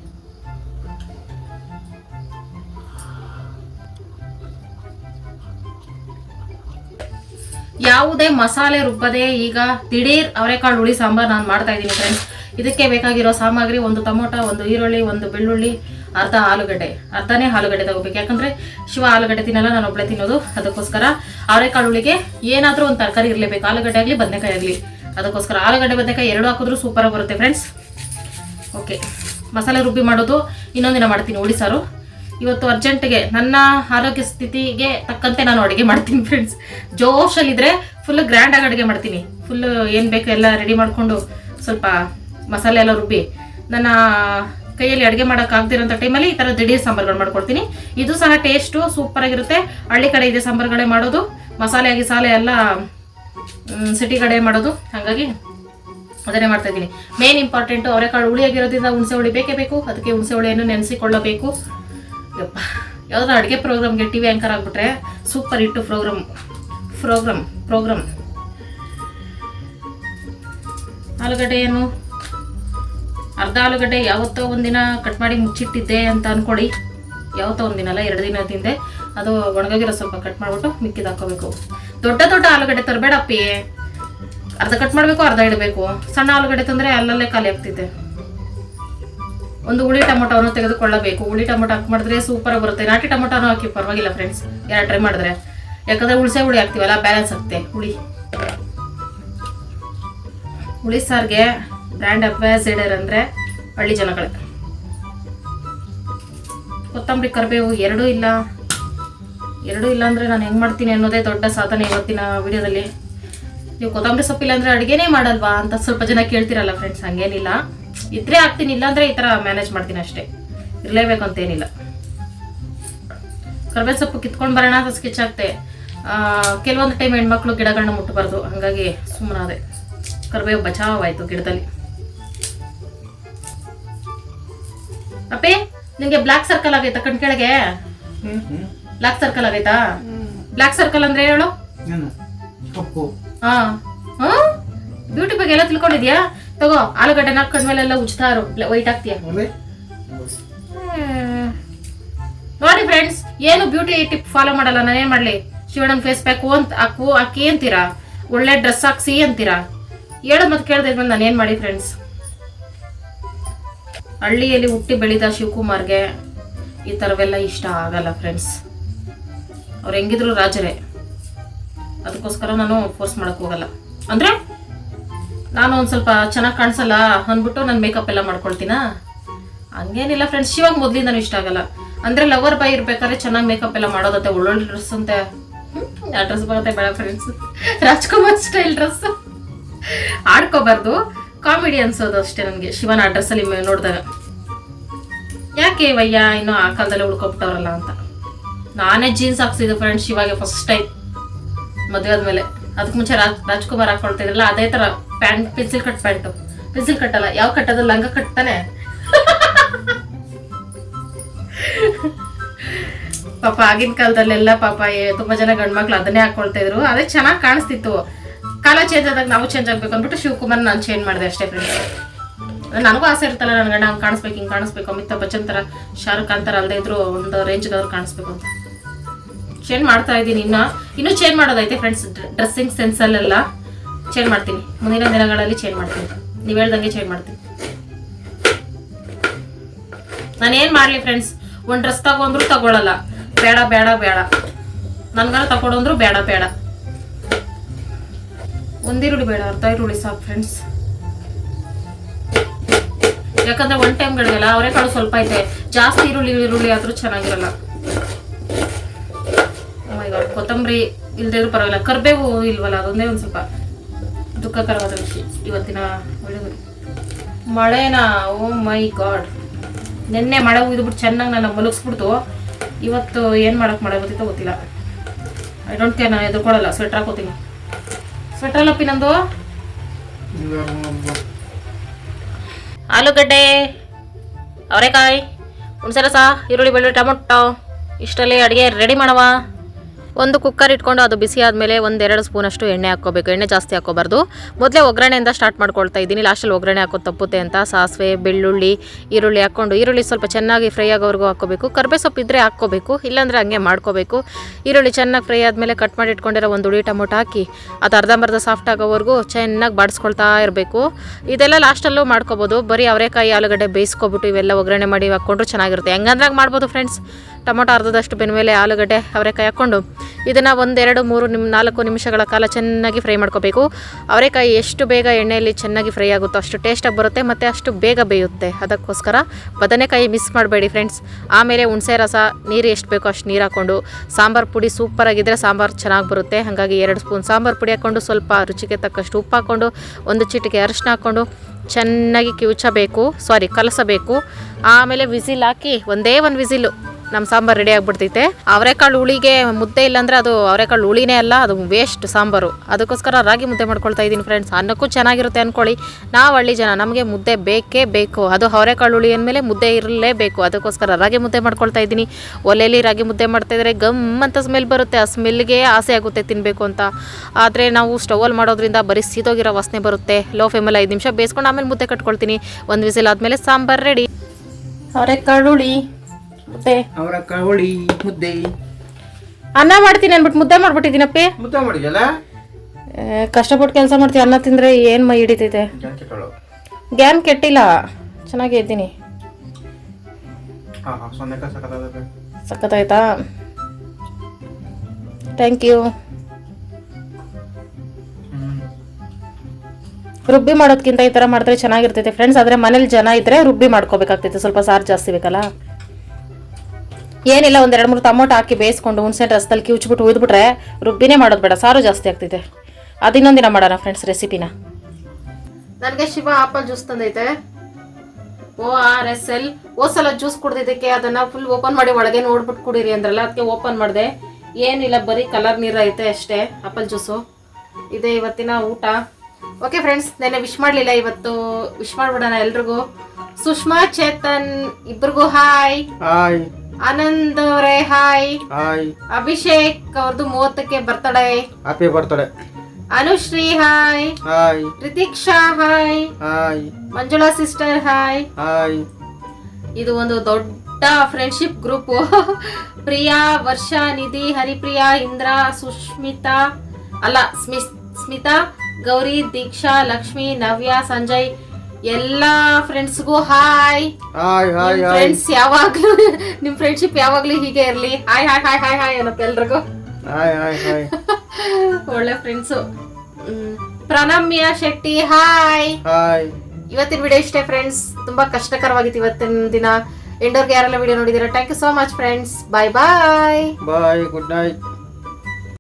ಯಾವುದೇ ಮಸಾಲೆ ರುಬ್ಬದೆ ಈಗ ದಿಢೀರ್ ಅವರೆಕಾಳು ಹುಳಿ ಸಾಂಬಾರ್ ನಾನು ಮಾಡ್ತಾ ಇದ್ದೀನಿ ಫ್ರೆಂಡ್ಸ್ ಇದಕ್ಕೆ ಬೇಕಾಗಿರೋ ಸಾಮಗ್ರಿ ಒಂದು ಟೊಮೊಟೊ, ಒಂದು ಈರುಳ್ಳಿ, ಒಂದು ಬೆಳ್ಳುಳ್ಳಿ, ಅರ್ಧ ಆಲೂಗಡ್ಡೆ. ಅರ್ಧನೇ ಆಲೂಗಡ್ಡೆ ತಗೋಬೇಕು. ಯಾಕಂದ್ರೆ ಶಿವ ಆಲೂಗಡ್ಡೆ ತಿನ್ನಲ್ಲ, ನಾನು ಒಬ್ಳೆ ತಿನ್ನೋದು. ಅದಕ್ಕೋಸ್ಕರ ಅವರೆಕಾಳು ಹುಳಿಗೆ ಏನಾದರೂ ಒಂದು ತರಕಾರಿ ಇರಲೇಬೇಕು. ಆಲೂಗಡ್ಡೆ ಆಗಲಿ, ಬದನೆಕಾಯಿ ಆಗಲಿ. ಅದಕ್ಕೋಸ್ಕರ ಆಲೂಗಡ್ಡೆ, ಬದನೆಕಾಯಿ ಎರಡು ಹಾಕಿದ್ರು ಸೂಪರಾಗಿ ಬರುತ್ತೆ ಫ್ರೆಂಡ್ಸ್ ಓಕೆ ಮಸಾಲೆ ರುಬ್ಬಿ ಮಾಡೋದು. ಇನ್ನೊಂದಿನ ಮಾಡ್ತೀನಿ. ಹುಳಿ ಸಾರು ಇವತ್ತು ಅರ್ಜೆಂಟ್ಗೆ ನನ್ನ ಆರೋಗ್ಯ ಸ್ಥಿತಿಗೆ ತಕ್ಕಂತೆ ನಾನು ಅಡುಗೆ ಮಾಡ್ತೀನಿ ಫ್ರೆಂಡ್ಸ್ ಜೋಶಲ್ಲಿದ್ದರೆ ಫುಲ್ ಗ್ರ್ಯಾಂಡಾಗಿ ಅಡುಗೆ ಮಾಡ್ತೀನಿ. ಫುಲ್ ಏನು ಬೇಕು ಎಲ್ಲ ರೆಡಿ ಮಾಡಿಕೊಂಡು ಸ್ವಲ್ಪ ಮಸಾಲೆ ಎಲ್ಲ ರುಬ್ಬಿ. ನನ್ನ ಕೈಯಲ್ಲಿ ಅಡುಗೆ ಮಾಡೋಕ್ಕಾಗ್ದಿರೋಂಥ ಟೈಮಲ್ಲಿ ಈ ಥರ ದಿಢೀರ್ ಸಾಂಬಾರ್ಗಳು ಮಾಡ್ಕೊಡ್ತೀನಿ. ಇದು ಸಹ ಟೇಸ್ಟು ಸೂಪರ್ ಆಗಿರುತ್ತೆ. ಹಳ್ಳಿ ಕಡೆ ಇದೆ ಸಾಂಬಾರ್ಗಳೇ ಮಾಡೋದು. ಮಸಾಲೆ ಆಗಿ ಸಾಲೆ ಎಲ್ಲ ಸಿಟಿ ಕಡೆ ಮಾಡೋದು. ಹಾಗಾಗಿ ಅದನ್ನೇ ಮಾಡ್ತಾ ಇದ್ದೀನಿ. ಮೇನ್ ಇಂಪಾರ್ಟೆಂಟು ಅವರೆಕಾಳು ಹುಳಿಯಾಗಿರೋದ್ರಿಂದ ಹುಣಸೆ ಹುಳಿ ಬೇಕೇ ಬೇಕು. ಅದಕ್ಕೆ ಹುಣಸೆ ಹುಳಿಯನ್ನು ನೆನೆಸಿಕೊಳ್ಳಬೇಕು. ಯಪ್ಪ. ಯಾವ್ದಾದ್ರು ಅಡುಗೆ ಪ್ರೋಗ್ರಾಮ್ಗೆ ಟಿ ವಿ ಆ್ಯಂಕರ್ ಆಗಿಬಿಟ್ರೆ super hit programme programme programme ಆಲೂಗಡ್ಡೆ ಏನು? ಅರ್ಧ ಆಲೂಗಡ್ಡೆ ಯಾವತ್ತೋ ಒಂದಿನ ಕಟ್ ಮಾಡಿ ಮುಚ್ಚಿಟ್ಟಿದ್ದೆ ಅಂತ ಅಂದ್ಕೊಳ್ಳಿ ಯಾವತ್ತೋ ಒಂದಿನ ಅಲ್ಲ, ಎರಡು ದಿನ ತಿಂದೆ. ಅದು ಒಣಗೋಗಿರೋ ಸ್ವಲ್ಪ ಕಟ್ ಮಾಡಿಬಿಟ್ಟು ಮಿಕ್ಕಿದ ಹಾಕೋಬೇಕು ದೊಡ್ಡ ದೊಡ್ಡ ಆಲೂಗಡ್ಡೆ ತರಬೇಡಪ್ಪಿ. ಅರ್ಧ ಕಟ್ ಮಾಡಬೇಕು, ಅರ್ಧ ಇಡಬೇಕು. ಸಣ್ಣ ಆಲೂಗಡ್ಡೆ ತಂದರೆ ಅಲ್ಲಲ್ಲೇ ಖಾಲಿ ಆಗ್ತಿದೆ ಒಂದು ಹುಳಿ ಟೊಮೊಟೊವನ್ನು ತೆಗೆದುಕೊಳ್ಳಬೇಕು. ಹುಳಿ ಟೊಮೊಟೊ ಹಾಕಿ ಮಾಡಿದ್ರೆ ಸೂಪರ್ ಬರುತ್ತೆ. ನಾಟಿ ಟೊಮೊಟೊನೂ ಹಾಕಿ, ಪರವಾಗಿಲ್ಲ ಫ್ರೆಂಡ್ಸ್ ಯಾರು ಟ್ರೈ ಮಾಡಿದ್ರೆ. ಯಾಕಂದ್ರೆ ಹುಣಸೆ ಹುಳಿ ಹಾಕ್ತೀವಲ್ಲ ಬ್ಯಾಲೆನ್ಸ್ ಆಗುತ್ತೆ ಹುಳಿ ಹುಳಿ ಸಾರಿಗೆ ಬ್ರ್ಯಾಂಡ್ ಅಂಬಾಸಿಡರ್ ಅಂದರೆ ಹಳ್ಳಿ ಜನಗಳೇ. ಕೊತ್ತಂಬರಿ ಕರಿಬೇವು ಎರಡೂ ಇಲ್ಲ. ಎರಡೂ ಇಲ್ಲ ಅಂದರೆ ನಾನು ಹೆಂಗ್ ಮಾಡ್ತೀನಿ ಅನ್ನೋದೇ ದೊಡ್ಡ ಸಾಧನೆ ಇವತ್ತಿನ ವಿಡಿಯೋದಲ್ಲಿ. ನೀವು ಕೊತ್ತಂಬರಿ ಸೊಪ್ಪಿಲ್ಲ ಅಂದರೆ ಅಡುಗೆನೇ ಮಾಡಲ್ವಾ ಅಂತ ಸ್ವಲ್ಪ ಜನ ಕೇಳ್ತಿರಲ್ಲ ಫ್ರೆಂಡ್ಸ್ ಹಂಗೇನಿಲ್ಲ. ಇದ್ರೆ ಆಗ್ತೀನಿ ಇಲ್ಲಾಂದ್ರೆ ಅಂದರೆ ಈ ತರ ಮ್ಯಾನೇಜ್ ಮಾಡ್ತೀನಿ ಅಷ್ಟೇ. ಇರಲೇಬೇಕು ಅಂತೇನಿಲ್ಲ. ಕರ್ಬೇ ಸೊಪ್ಪು ಕಿತ್ಕೊಂಡು ಬರೋಣ ಅಂತ ಸ್ಕೆಚ್ ಆಗ್ತೆ. ಕೆಲವೊಂದು ಟೈಮ್ ಹೆಣ್ಮಕ್ಳು ಗಿಡಗಳನ್ನ ಮುಟ್ಟಬಾರ್ದು ಹಾಗಾಗಿ ಸುಮ್ಮನಾದೆ ಕರ್ಬೇವು ಬಚಾವಾಯ್ತು ಗಿಡದಲ್ಲಿ. ಅಪ್ಪೇ ನಿಂಗೆ ಬ್ಲ್ಯಾಕ್ ಸರ್ಕಲ್ ಆಗೈತಾ ಕಣ್ ಕೆಳಗೆ? ಬ್ಲ್ಯಾಕ್ ಸರ್ಕಲ್ ಆಗೈತಾ? ಬ್ಲ್ಯಾಕ್ ಸರ್ಕಲ್ ಅಂದ್ರೆ ಹೇಳು? ಹಾ. ಹಾ ಬ್ಯೂಟಿ ಬಗ್ಗೆ ಎಲ್ಲ ತಿಳ್ಕೊಂಡಿದ್ಯಾ? ತಗೋ ಆಲೂಗಡ್ಡೆನ ಎಲ್ಲ ಇರು. ವೈಟ್ ಆಗ್ತೀಯ ನೋಡಿ ಫ್ರೆಂಡ್ಸ್ ಏನು ಬ್ಯೂಟಿ ಟಿಪ್ ಫಾಲೋ ಮಾಡಲ್ಲ ನಾನೇನ್ ಮಾಡ್ಲಿ? ಶಿವಣ್ಣ ಫೇಸ್ ಪ್ಯಾಕ್ ಅಂತ ಹಾಕು ಹಾಕಿ ಅಂತೀರಾ? ಒಳ್ಳೆ ಡ್ರೆಸ್ ಹಾಕ್ಸಿ ಅಂತೀರಾ? ಹೇಳೋದ್ ಮತ್ತೆ ಕೇಳ್ದೆ ನಾನು ನಾನೇನ್ ಮಾಡಿ ಫ್ರೆಂಡ್ಸ್ ಹಳ್ಳಿಯಲ್ಲಿ ಹುಟ್ಟಿ ಬೆಳೆದ ಶಿವಕುಮಾರ್ಗೆ ಈ ಥರವೆಲ್ಲ ಇಷ್ಟ ಆಗಲ್ಲ ಫ್ರೆಂಡ್ಸ್ ಅವ್ರು ಹೆಂಗಿದ್ರು ರಾಜರೇ. ಅದಕ್ಕೋಸ್ಕರ ನಾನು ಫೋರ್ಸ್ ಮಾಡಕ್ ಹೋಗಲ್ಲ. ಅಂದ್ರೆ? ನಾನು ಒಂದು ಸ್ವಲ್ಪ ಚೆನ್ನಾಗಿ ಕಾಣಿಸಲ್ಲ ಅಂದ್ಬಿಟ್ಟು ನಾನು ಮೇಕಪ್ ಎಲ್ಲ ಮಾಡ್ಕೊಳ್ತೀನ? ಹಂಗೇನಿಲ್ಲ ಫ್ರೆಂಡ್ಸ್ ಶಿವಾಗ ಮೊದ್ಲಿಂದನೂ ಇಷ್ಟ ಆಗಲ್ಲ. ಅಂದರೆ ಲವರ್ ಬಾಯ್ ಇರ್ಬೇಕಾದ್ರೆ ಚೆನ್ನಾಗಿ ಮೇಕಪ್ ಎಲ್ಲ ಮಾಡೋದತ್ತೆ, ಒಳ್ಳೊಳ್ಳೆ ಡ್ರೆಸ್ ಅಂತೆ. ಆ ಡ್ರೆಸ್ ಬರುತ್ತೆ ಬೇಡ ಫ್ರೆಂಡ್ಸ್ ರಾಜ್ಕುಮಾರ್ ಸ್ಟೈಲ್ ಡ್ರೆಸ್ ಆಡ್ಕೋಬಾರ್ದು. ಕಾಮಿಡಿ ಅನ್ಸೋದು ಅಷ್ಟೇ ನನಗೆ. ಶಿವನ ಆ ಡ್ರೆಸ್ಸಲ್ಲಿ ನೋಡಿದಾಗ. ಯಾಕೆ ವಯ್ಯ, ಇನ್ನೂ ಆ ಕಾಲದಲ್ಲೇ ಉಳ್ಕೊಬಿಟ್ಟವ್ರಲ್ಲ ಅಂತ. ನಾನೇ ಜೀನ್ಸ್ ಹಾಕ್ಸಿದ್ದೆ ಫ್ರೆಂಡ್ಸ್ ಶಿವಾಗೆ ಫಸ್ಟ್ ಟೈಮ್ ಮದುವೆ ಆದಮೇಲೆ. ಅದಕ್ಕೆ ಮುಂಚೆ ರಾಜ್, ರಾಜ್ಕುಮಾರ್ ಹಾಕೊಳ್ತಿದ್ರಲ್ಲ, ಅದೇ ತರ. Pant pencil cut pant. Pencil ಕಟ್ಟಲ್ಲ ಯಾವ ಕಟ್ಟದು ಲಂಗ ಕಟ್ತಾನೆ ಪಾಪ ಆಗಿನ ಕಾಲದಲ್ಲೆಲ್ಲ ಪಾಪ ತುಂಬಾ ಜನ ಗಂಡ್ಮಕ್ಳು ಅದನ್ನೇ ಹಾಕೊಳ್ತಾ ಇದ್ರು. ಅದೇ ಚೆನ್ನಾಗಿ ಕಾಣಿಸ್ತಿತ್ತು. ಕಾಲ ಚೇಂಜ್ ಆದಾಗ ನಾವು ಚೇಂಜ್ ಆಗ್ಬೇಕು ಅಂದ್ಬಿಟ್ಟು ಶಿವಕುಮಾರ್ ನಾನು ಚೇಂಜ್ ಮಾಡಿದೆ ಅಷ್ಟೇ ಫ್ರೆಂಡ್ಸ್ ನನಗೂ ಆಸೆ ಇರ್ತಲ್ಲ ನನ್ನ ಗಂಡ ಹಂಗೆ ಕಾಣಿಸ್ಬೇಕು, ಹಿಂಗೆ ಕಾಣಿಸ್ಬೇಕು. ಅಮಿತಾಬ್ ಬಚ್ಚನ್ ಥರ ಶಾರುಖ್ ಖಾನ್ ಥರ ಅಲ್ಲದೆ ಇದ್ರು ಒಂದು ರೇಂಜ್ಗೆ ಅವ್ರು ಕಾಣಿಸ್ಬೇಕು ಅಂತ. ಚೇಂಜ್ ಮಾಡ್ತಾ ಇದ್ದೀನಿ ಇನ್ನೂ. ಇನ್ನೂ ಚೇಂಜ್ ಮಾಡೋದೈತೆ ಫ್ರೆಂಡ್ಸ್ ಡ್ರೆಸ್ಸಿಂಗ್ ಸೆನ್ಸಲ್ಲೆಲ್ಲ ಚೇಂಜ್ ಮಾಡ್ತೀನಿ. ಮುಂದಿನ ದಿನಗಳಲ್ಲಿ ಚೇಂಜ್ ಮಾಡ್ತೀನಿ. ನೀವು ಹೇಳ್ದಂಗೆ ಚೇಂಜ್ ಮಾಡ್ತೀನಿ. ನಾನೇನು ಮಾಡಲಿ ಫ್ರೆಂಡ್ಸ್ ಒಂದು ಡ್ರೆಸ್ ತಗೊಂಡ್ರು ತಗೊಳ್ಳಲ್ಲ ಬೇಡ ಬೇಡ ಬೇಡ. ನನ್ಗಾರ ತಗೊಂಡ್ರು ಬೇಡ ಬೇಡ. ಒಂದಿರುಳಿ ಬೇಡ, ಅರ್ಧ ಈರುಳ್ಳಿ ಸಾಕು ಫ್ರೆಂಡ್ಸ್ ಯಾಕಂದ್ರೆ ಒನ್ ಟೈಮ್ಗಳಿಗೆಲ್ಲ ಅವರೆಕಾಳು ಸ್ವಲ್ಪ ಐತೆ. ಜಾಸ್ತಿ ಈರುಳ್ಳಿ ಈರುಳ್ಳಿ ಆದ್ರೂ ಚೆನ್ನಾಗಿರಲ್ಲ. Oh ಕೊತ್ತಂಬರಿ ಇಲ್ದೇ ಇದ್ರೂ ಪರವಾಗಿಲ್ಲ. ಕರ್ಬೇವು ಇಲ್ವಲ್ಲ, ಅದೊಂದೇ ಒಂದು ಸ್ವಲ್ಪ. ದುಃಖಕರವಾದ ವಿಷಯ ಇವತ್ತಿನ ವಿಡಿಯೋದಲ್ಲಿ ಮಳೆನಾ, ಓ ಮೈ ಗಾಡ್. ನಿನ್ನೆ ಮಳೆ ಹೋಗಿದ್ಬಿಟ್ಟು ಚೆನ್ನಾಗಿ ನನ್ನ ಮಲಗಿಸ್ಬಿಡ್ತು. ಇವತ್ತು ಏನು ಮಾಡೋಕ್ಕೆ ಮಳೆ ಗೊತ್ತಿತ್ತು ಗೊತ್ತಿಲ್ಲ. ಐ ಡೋಂಟ್ ಕೇರ್ ನಾನು ಎದುರ್ಕೊಳ್ಳಲ್ಲ ಸ್ವೆಟ್ರ್ ಹಾಕೋತೀನಿ. ಸ್ವೆಟರ್ ಅಲ್ಲಪ್ಪಿ ನಂದು? ಆಲೂಗಡ್ಡೆ, ಅವರೆಕಾಯಿ, ಹುಣ್ಸೆ ರಸ, ಈರುಳ್ಳಿ ಬೆಳ್ಳುಳ್ಳಿ, ಟೊಮೊಟೊ, ಇಷ್ಟರಲ್ಲಿ ಅಡುಗೆ ರೆಡಿ ಮಾಡವ. ಒಂದು ಕುಕ್ಕರ್ ಇಟ್ಕೊಂಡು ಅದು ಬಿಸಿ ಆದಮೇಲೆ ಒಂದೆರಡು ಸ್ಪೂನಷ್ಟು ಎಣ್ಣೆ ಹಾಕ್ಕೋಬೇಕು. ಎಣ್ಣೆ ಜಾಸ್ತಿ ಹಾಕೋಬಾರ್ದು ಮೊದಲೇ ಒಗ್ಗರಣೆಯಿಂದ ಸ್ಟಾರ್ಟ್ ಮಾಡ್ಕೊಳ್ತಾ ಇದ್ದೀನಿ. ಲಾಸ್ಟಲ್ಲಿ ಒಗ್ಗರಣೆ ಹಾಕೋದು ತಪ್ಪುತ್ತೆ ಅಂತ. ಸಾಸಿವೆ, ಬೆಳ್ಳುಳ್ಳಿ, ಈರುಳ್ಳಿ ಹಾಕ್ಕೊಂಡು, ಈರುಳ್ಳಿ ಸ್ವಲ್ಪ ಚೆನ್ನಾಗಿ ಫ್ರೈ ಆಗೋವರೆಗೂ ಹಾಕ್ಕೋಬೇಕು. ಕರ್ಬೇ ಸೊಪ್ಪು ಇದ್ದರೆ ಹಾಕ್ಕೋಬೇಕು. ಇಲ್ಲಾಂದರೆ ಹಂಗೆ ಮಾಡ್ಕೋಬೇಕು. ಈರುಳ್ಳಿ ಚೆನ್ನಾಗಿ ಫ್ರೈ ಆದಮೇಲೆ ಕಟ್ ಮಾಡಿ ಇಟ್ಕೊಂಡಿರೋ ಒಂದು ಉಳಿ ಟೊಮೊಟೊ ಹಾಕಿ, ಅದು ಅರ್ಧಂಬರ್ಧ ಸಾಫ್ಟ್ ಆಗೋವರೆಗೂ ಚೆನ್ನಾಗಿ ಬಾಡಿಸ್ಕೊಳ್ತಾ ಇರಬೇಕು. ಇದೆಲ್ಲ ಲಾಸ್ಟಲ್ಲೂ ಮಾಡ್ಕೋಬೋದು. ಬರೀ ಅವರೇಕಾಯಿ, ಆಲೂಗಡ್ಡೆ ಬೇಯಿಸ್ಕೊಬಿಟ್ಟು ಇವೆಲ್ಲ ಒಗ್ಗರಣೆ ಮಾಡಿ ಹಾಕ್ಕೊಂಡ್ರು ಚೆನ್ನಾಗಿರುತ್ತೆ. ಹೆಂಗಂದ್ರಾಗ ಮಾಡ್ಬೋದು ಫ್ರೆಂಡ್ಸ್ ಟೊಮೊಟೊ ಅರ್ಧದಷ್ಟು ಬೆಂದಮೇಲೆ ಆಲೂಗಡ್ಡೆ ಅವರೆಕಾಯಿ ಹಾಕ್ಕೊಂಡು ಇದನ್ನು ಒಂದೆರಡು, ಮೂರು, ನಿಮ್ ನಾಲ್ಕು ನಿಮಿಷಗಳ ಕಾಲ ಚೆನ್ನಾಗಿ ಫ್ರೈ ಮಾಡ್ಕೋಬೇಕು. ಅವರೆಕಾಯಿ ಎಷ್ಟು ಬೇಗ ಎಣ್ಣೆಯಲ್ಲಿ ಚೆನ್ನಾಗಿ ಫ್ರೈ ಆಗುತ್ತೋ ಅಷ್ಟು ಟೇಸ್ಟಾಗಿ ಬರುತ್ತೆ ಮತ್ತು ಅಷ್ಟು ಬೇಗ ಬೇಯುತ್ತೆ. ಅದಕ್ಕೋಸ್ಕರ ಬದನೆಕಾಯಿ ಮಿಸ್ ಮಾಡಬೇಡಿ ಫ್ರೆಂಡ್ಸ್ ಆಮೇಲೆ ಹುಣಸೆ ರಸ, ನೀರು ಎಷ್ಟು ಬೇಕೋ ಅಷ್ಟು ನೀರು ಹಾಕ್ಕೊಂಡು ಸಾಂಬಾರು ಪುಡಿ ಸೂಪರಾಗಿದ್ದರೆ ಸಾಂಬಾರು ಚೆನ್ನಾಗಿ ಬರುತ್ತೆ. ಹಾಗಾಗಿ ಎರಡು ಸ್ಪೂನ್ ಸಾಂಬಾರು ಪುಡಿ ಹಾಕ್ಕೊಂಡು ಸ್ವಲ್ಪ ರುಚಿಗೆ ತಕ್ಕಷ್ಟು ಉಪ್ಪು ಹಾಕ್ಕೊಂಡು ಒಂದು ಚಿಟಿಕೆ ಅರಿಶಿನ ಹಾಕ್ಕೊಂಡು ಚೆನ್ನಾಗಿ ಕಿವುಚಬೇಕು ಸಾರಿ ಕಲಸಬೇಕು. ಆಮೇಲೆ ವಿಸಿಲ್ ಹಾಕಿ ಒಂದೇ ಒಂದು ವಿಸಿಲು. ನಮ್ಮ ಸಾಂಬಾರು ರೆಡಿ ಆಗಿಬಿಡ್ತೈತೆ. ಅವರೆಕಾಳು ಹುಳಿಗೆ ಮುದ್ದೆ ಇಲ್ಲಾಂದರೆ ಅದು ಅವರೆಕಾಳು ಹುಳಿನೇ ಅಲ್ಲ, ಅದು ವೇಸ್ಟ್ ಸಾಂಬಾರು. ಅದಕ್ಕೋಸ್ಕರ ರಾಗಿ ಮುದ್ದೆ ಮಾಡ್ಕೊಳ್ತಾ ಇದ್ದೀನಿ ಫ್ರೆಂಡ್ಸ್ ಅನ್ನಕ್ಕೂ ಚೆನ್ನಾಗಿರುತ್ತೆ ಅನ್ಕೊಳ್ಳಿ. ನಾವು ಹಳ್ಳಿ ಜನ, ನಮಗೆ ಮುದ್ದೆ ಬೇಕೇ ಬೇಕು. ಅದು ಅವರೆಕಾಳು ಹುಳಿ ಅಂದಮೇಲೆ ಮುದ್ದೆ ಇರಲೇಬೇಕು. ಅದಕ್ಕೋಸ್ಕರ ರಾಗಿ ಮುದ್ದೆ ಮಾಡ್ಕೊಳ್ತಾ ಇದ್ದೀನಿ ಒಲೆಯಲ್ಲಿ ರಾಗಿ ಮುದ್ದೆ ಮಾಡ್ತಾ ಇದ್ರೆ ಗಮ್ ಅಂತ ಸ್ಮೆಲ್ ಬರುತ್ತೆ. ಆ ಸ್ಮೆಲ್ಗೆ ಆಸೆ ಆಗುತ್ತೆ ತಿನ್ನಬೇಕು ಅಂತ. ಆದರೆ ನಾವು ಸ್ಟವಲ್ಲಿ ಮಾಡೋದ್ರಿಂದ ಬರೀ ಸೀದೋಗಿರೋ ವಾಸನೆ ಬರುತ್ತೆ. ಲೋ ಫೇಮಲ್ಲಿ ಐದು ನಿಮಿಷ ಬೇಯಿಸ್ಕೊಂಡು ಆಮೇಲೆ ಮುದ್ದೆ ಕಟ್ಕೊಳ್ತೀನಿ. ಒಂದು ವಿಸಿಲ್ ಆದಮೇಲೆ ಸಾಂಬಾರು ರೆಡಿ ಅವರೆಕಾಳು ಹುಳಿ. ಮುದ್ದೆ ಅವರ ಕವಳಿ ಮುದ್ದೆ. ಅನ್ನ ಮಾಡ್ತೀನಿ ಅನ್ಬಿಟ್ಟು ಮುದ್ದೆ ಮಾಡ್ಬಿಟ್ಟಿದ್ದೀನಪ್ಪಿ ಮುದ್ದೆ ಮಾಡಿದ್ಯಲ್ಲ? ಕಷ್ಟಪಟ್ಟು ಕೆಲಸ ಮಾಡ್ತೀವಿ ಅನ್ನ ತಿಂದರೆ ಏನು ಮೈ ಹಿಡಿತೈತೆ? ಗ್ಯಾನ್ ಕೆಟ್ಟಿಲ್ಲ. ಚೆನ್ನಾಗೇ ಇದ್ದೀನಿ ಸಖತ್ತಾಯ್ತಾ? ಥ್ಯಾಂಕ್ ಯು ರುಬ್ಬಿ ಮಾಡೋದ್ಕಿಂತ ಈ ಥರ ಮಾಡಿದ್ರೆ ಚೆನ್ನಾಗಿರ್ತೈತೆ ಫ್ರೆಂಡ್ಸ್ ಆದರೆ ಮನೇಲಿ ಜನ ಇದ್ದರೆ ರುಬ್ಬಿ ಮಾಡ್ಕೋಬೇಕಾಗ್ತೈತೆ. ಸ್ವಲ್ಪ ಸಾರು ಜಾಸ್ತಿ ಬೇಕಲ್ಲ? ಏನಿಲ್ಲ ಒಂದು ಎರಡು ಮೂರು ಟೊಮೊಟೊ ಹಾಕಿ ಬೇಯಿಸ್ಕೊಂಡು ಹುಣ್ಸೆ ರಸದಲ್ಲಿ ಕಿವುಚ್ಬಿಟ್ಟು ಉಯ್ದುಬಿಟ್ರೆ ರುಬ್ಬಿನೇ ಮಾಡೋದು ಬೇಡ ಸಾರು ಜಾಸ್ತಿ ಆಗ್ತೈತೆ ಅದು ಇನ್ನೊಂದಿನ ಮಾಡೋಣ ಫ್ರೆಂಡ್ಸ್ ರೆಸಿಪಿನ ನನಗೆ ಶಿವ ಆಪಲ್ ಜ್ಯೂಸ್ ತಂದೈತೆ. ಓ ಆರ್ ಎಸ್ ಎಲ್ ಓ ಸಲ ಜ್ಯೂಸ್ ಕುಡ್ದಿದ್ದಕ್ಕೆ ಅದನ್ನ ಫುಲ್ ಓಪನ್ ಮಾಡಿ ಒಳಗೆ ನೋಡ್ಬಿಟ್ಟು ಕುಡೀರಿ ಅಂದ್ರಲ್ಲ ಅದಕ್ಕೆ ಓಪನ್ ಮಾಡಿದೆ. ಏನಿಲ್ಲ ಬರೀ ಕಲರ್ ನೀರು ಐತೆ ಅಷ್ಟೇ ಆಪಲ್ ಜ್ಯೂಸು ಇದೆ ಇವತ್ತಿನ ಊಟ. ಓಕೆ ಫ್ರೆಂಡ್ಸ್ ನೆನ್ನೆ ವಿಶ್ ಮಾಡಲಿಲ್ಲ ಇವತ್ತು ವಿಶ್ ಮಾಡ್ಬಿಡೋಣ ಎಲ್ರಿಗೂ. ಸುಷ್ಮಾ ಚೇತನ್ ಇಬ್ರಿಗೂ ಹಾಯ್ ಹಾಯ್ ಆನಂದ್ ಅವರೇ ಹಾಯ್. ಹಾಯ್. ಅಭಿಷೇಕ್ ಅವ್ರದ್ದು ಮೂವತ್ತಕ್ಕೆ birthday. Happy birthday Anushree hi. Hi. Pratiksha hi. Hi. Manjula sister hi. Hi. ಇದು ಒಂದು ದೊಡ್ಡ ಫ್ರೆಂಡ್ಶಿಪ್ ಗ್ರೂಪ್ ಪ್ರಿಯಾ ವರ್ಷಾ ನಿಧಿ ಹರಿಪ್ರಿಯಾ ಇಂದ್ರ ಸುಷ್ಮಿತಾ ಅಲ್ಲ ಸ್ಮಿತಾ ಗೌರಿ ದೀಕ್ಷಾ ಲಕ್ಷ್ಮಿ ನವ್ಯ ಸಂಜಯ್ ಎಲ್ಲಾ ಫ್ರೆಂಡ್ಸ್ಗೂ hi hi hi hi friends ಯಾವಾಗ್ಲೂ ನಿಮ್ ಫ್ರೆಂಡ್ಶಿಪ್ ಯಾವಾಗ್ಲೂ ಹೀಗೆ ಇರ್ಲಿ. Hi hi hi hi hi ಅನ್ನತ್ತೆ ಎಲ್ರಿಗೂ. ಹಾಯ್ ಹಾಯ್ ಹಾಯ್ ಒಳ್ಳೆ friends Pranamya Shetty hi hi ಇವತ್ತಿನ ವಿಡಿಯೋ ಇಷ್ಟೇ ಫ್ರೆಂಡ್ಸ್ ತುಂಬಾ ಕಷ್ಟಕರವಾಗಿತ್ತು ಇವತ್ತಿನ ದಿನ. ಎಂಡೋರ್ಗೆ ಯಾರೆಲ್ಲ ವಿಡಿಯೋ ನೋಡಿದ್ದೀರಾ thank you so much friends bye bye bye good night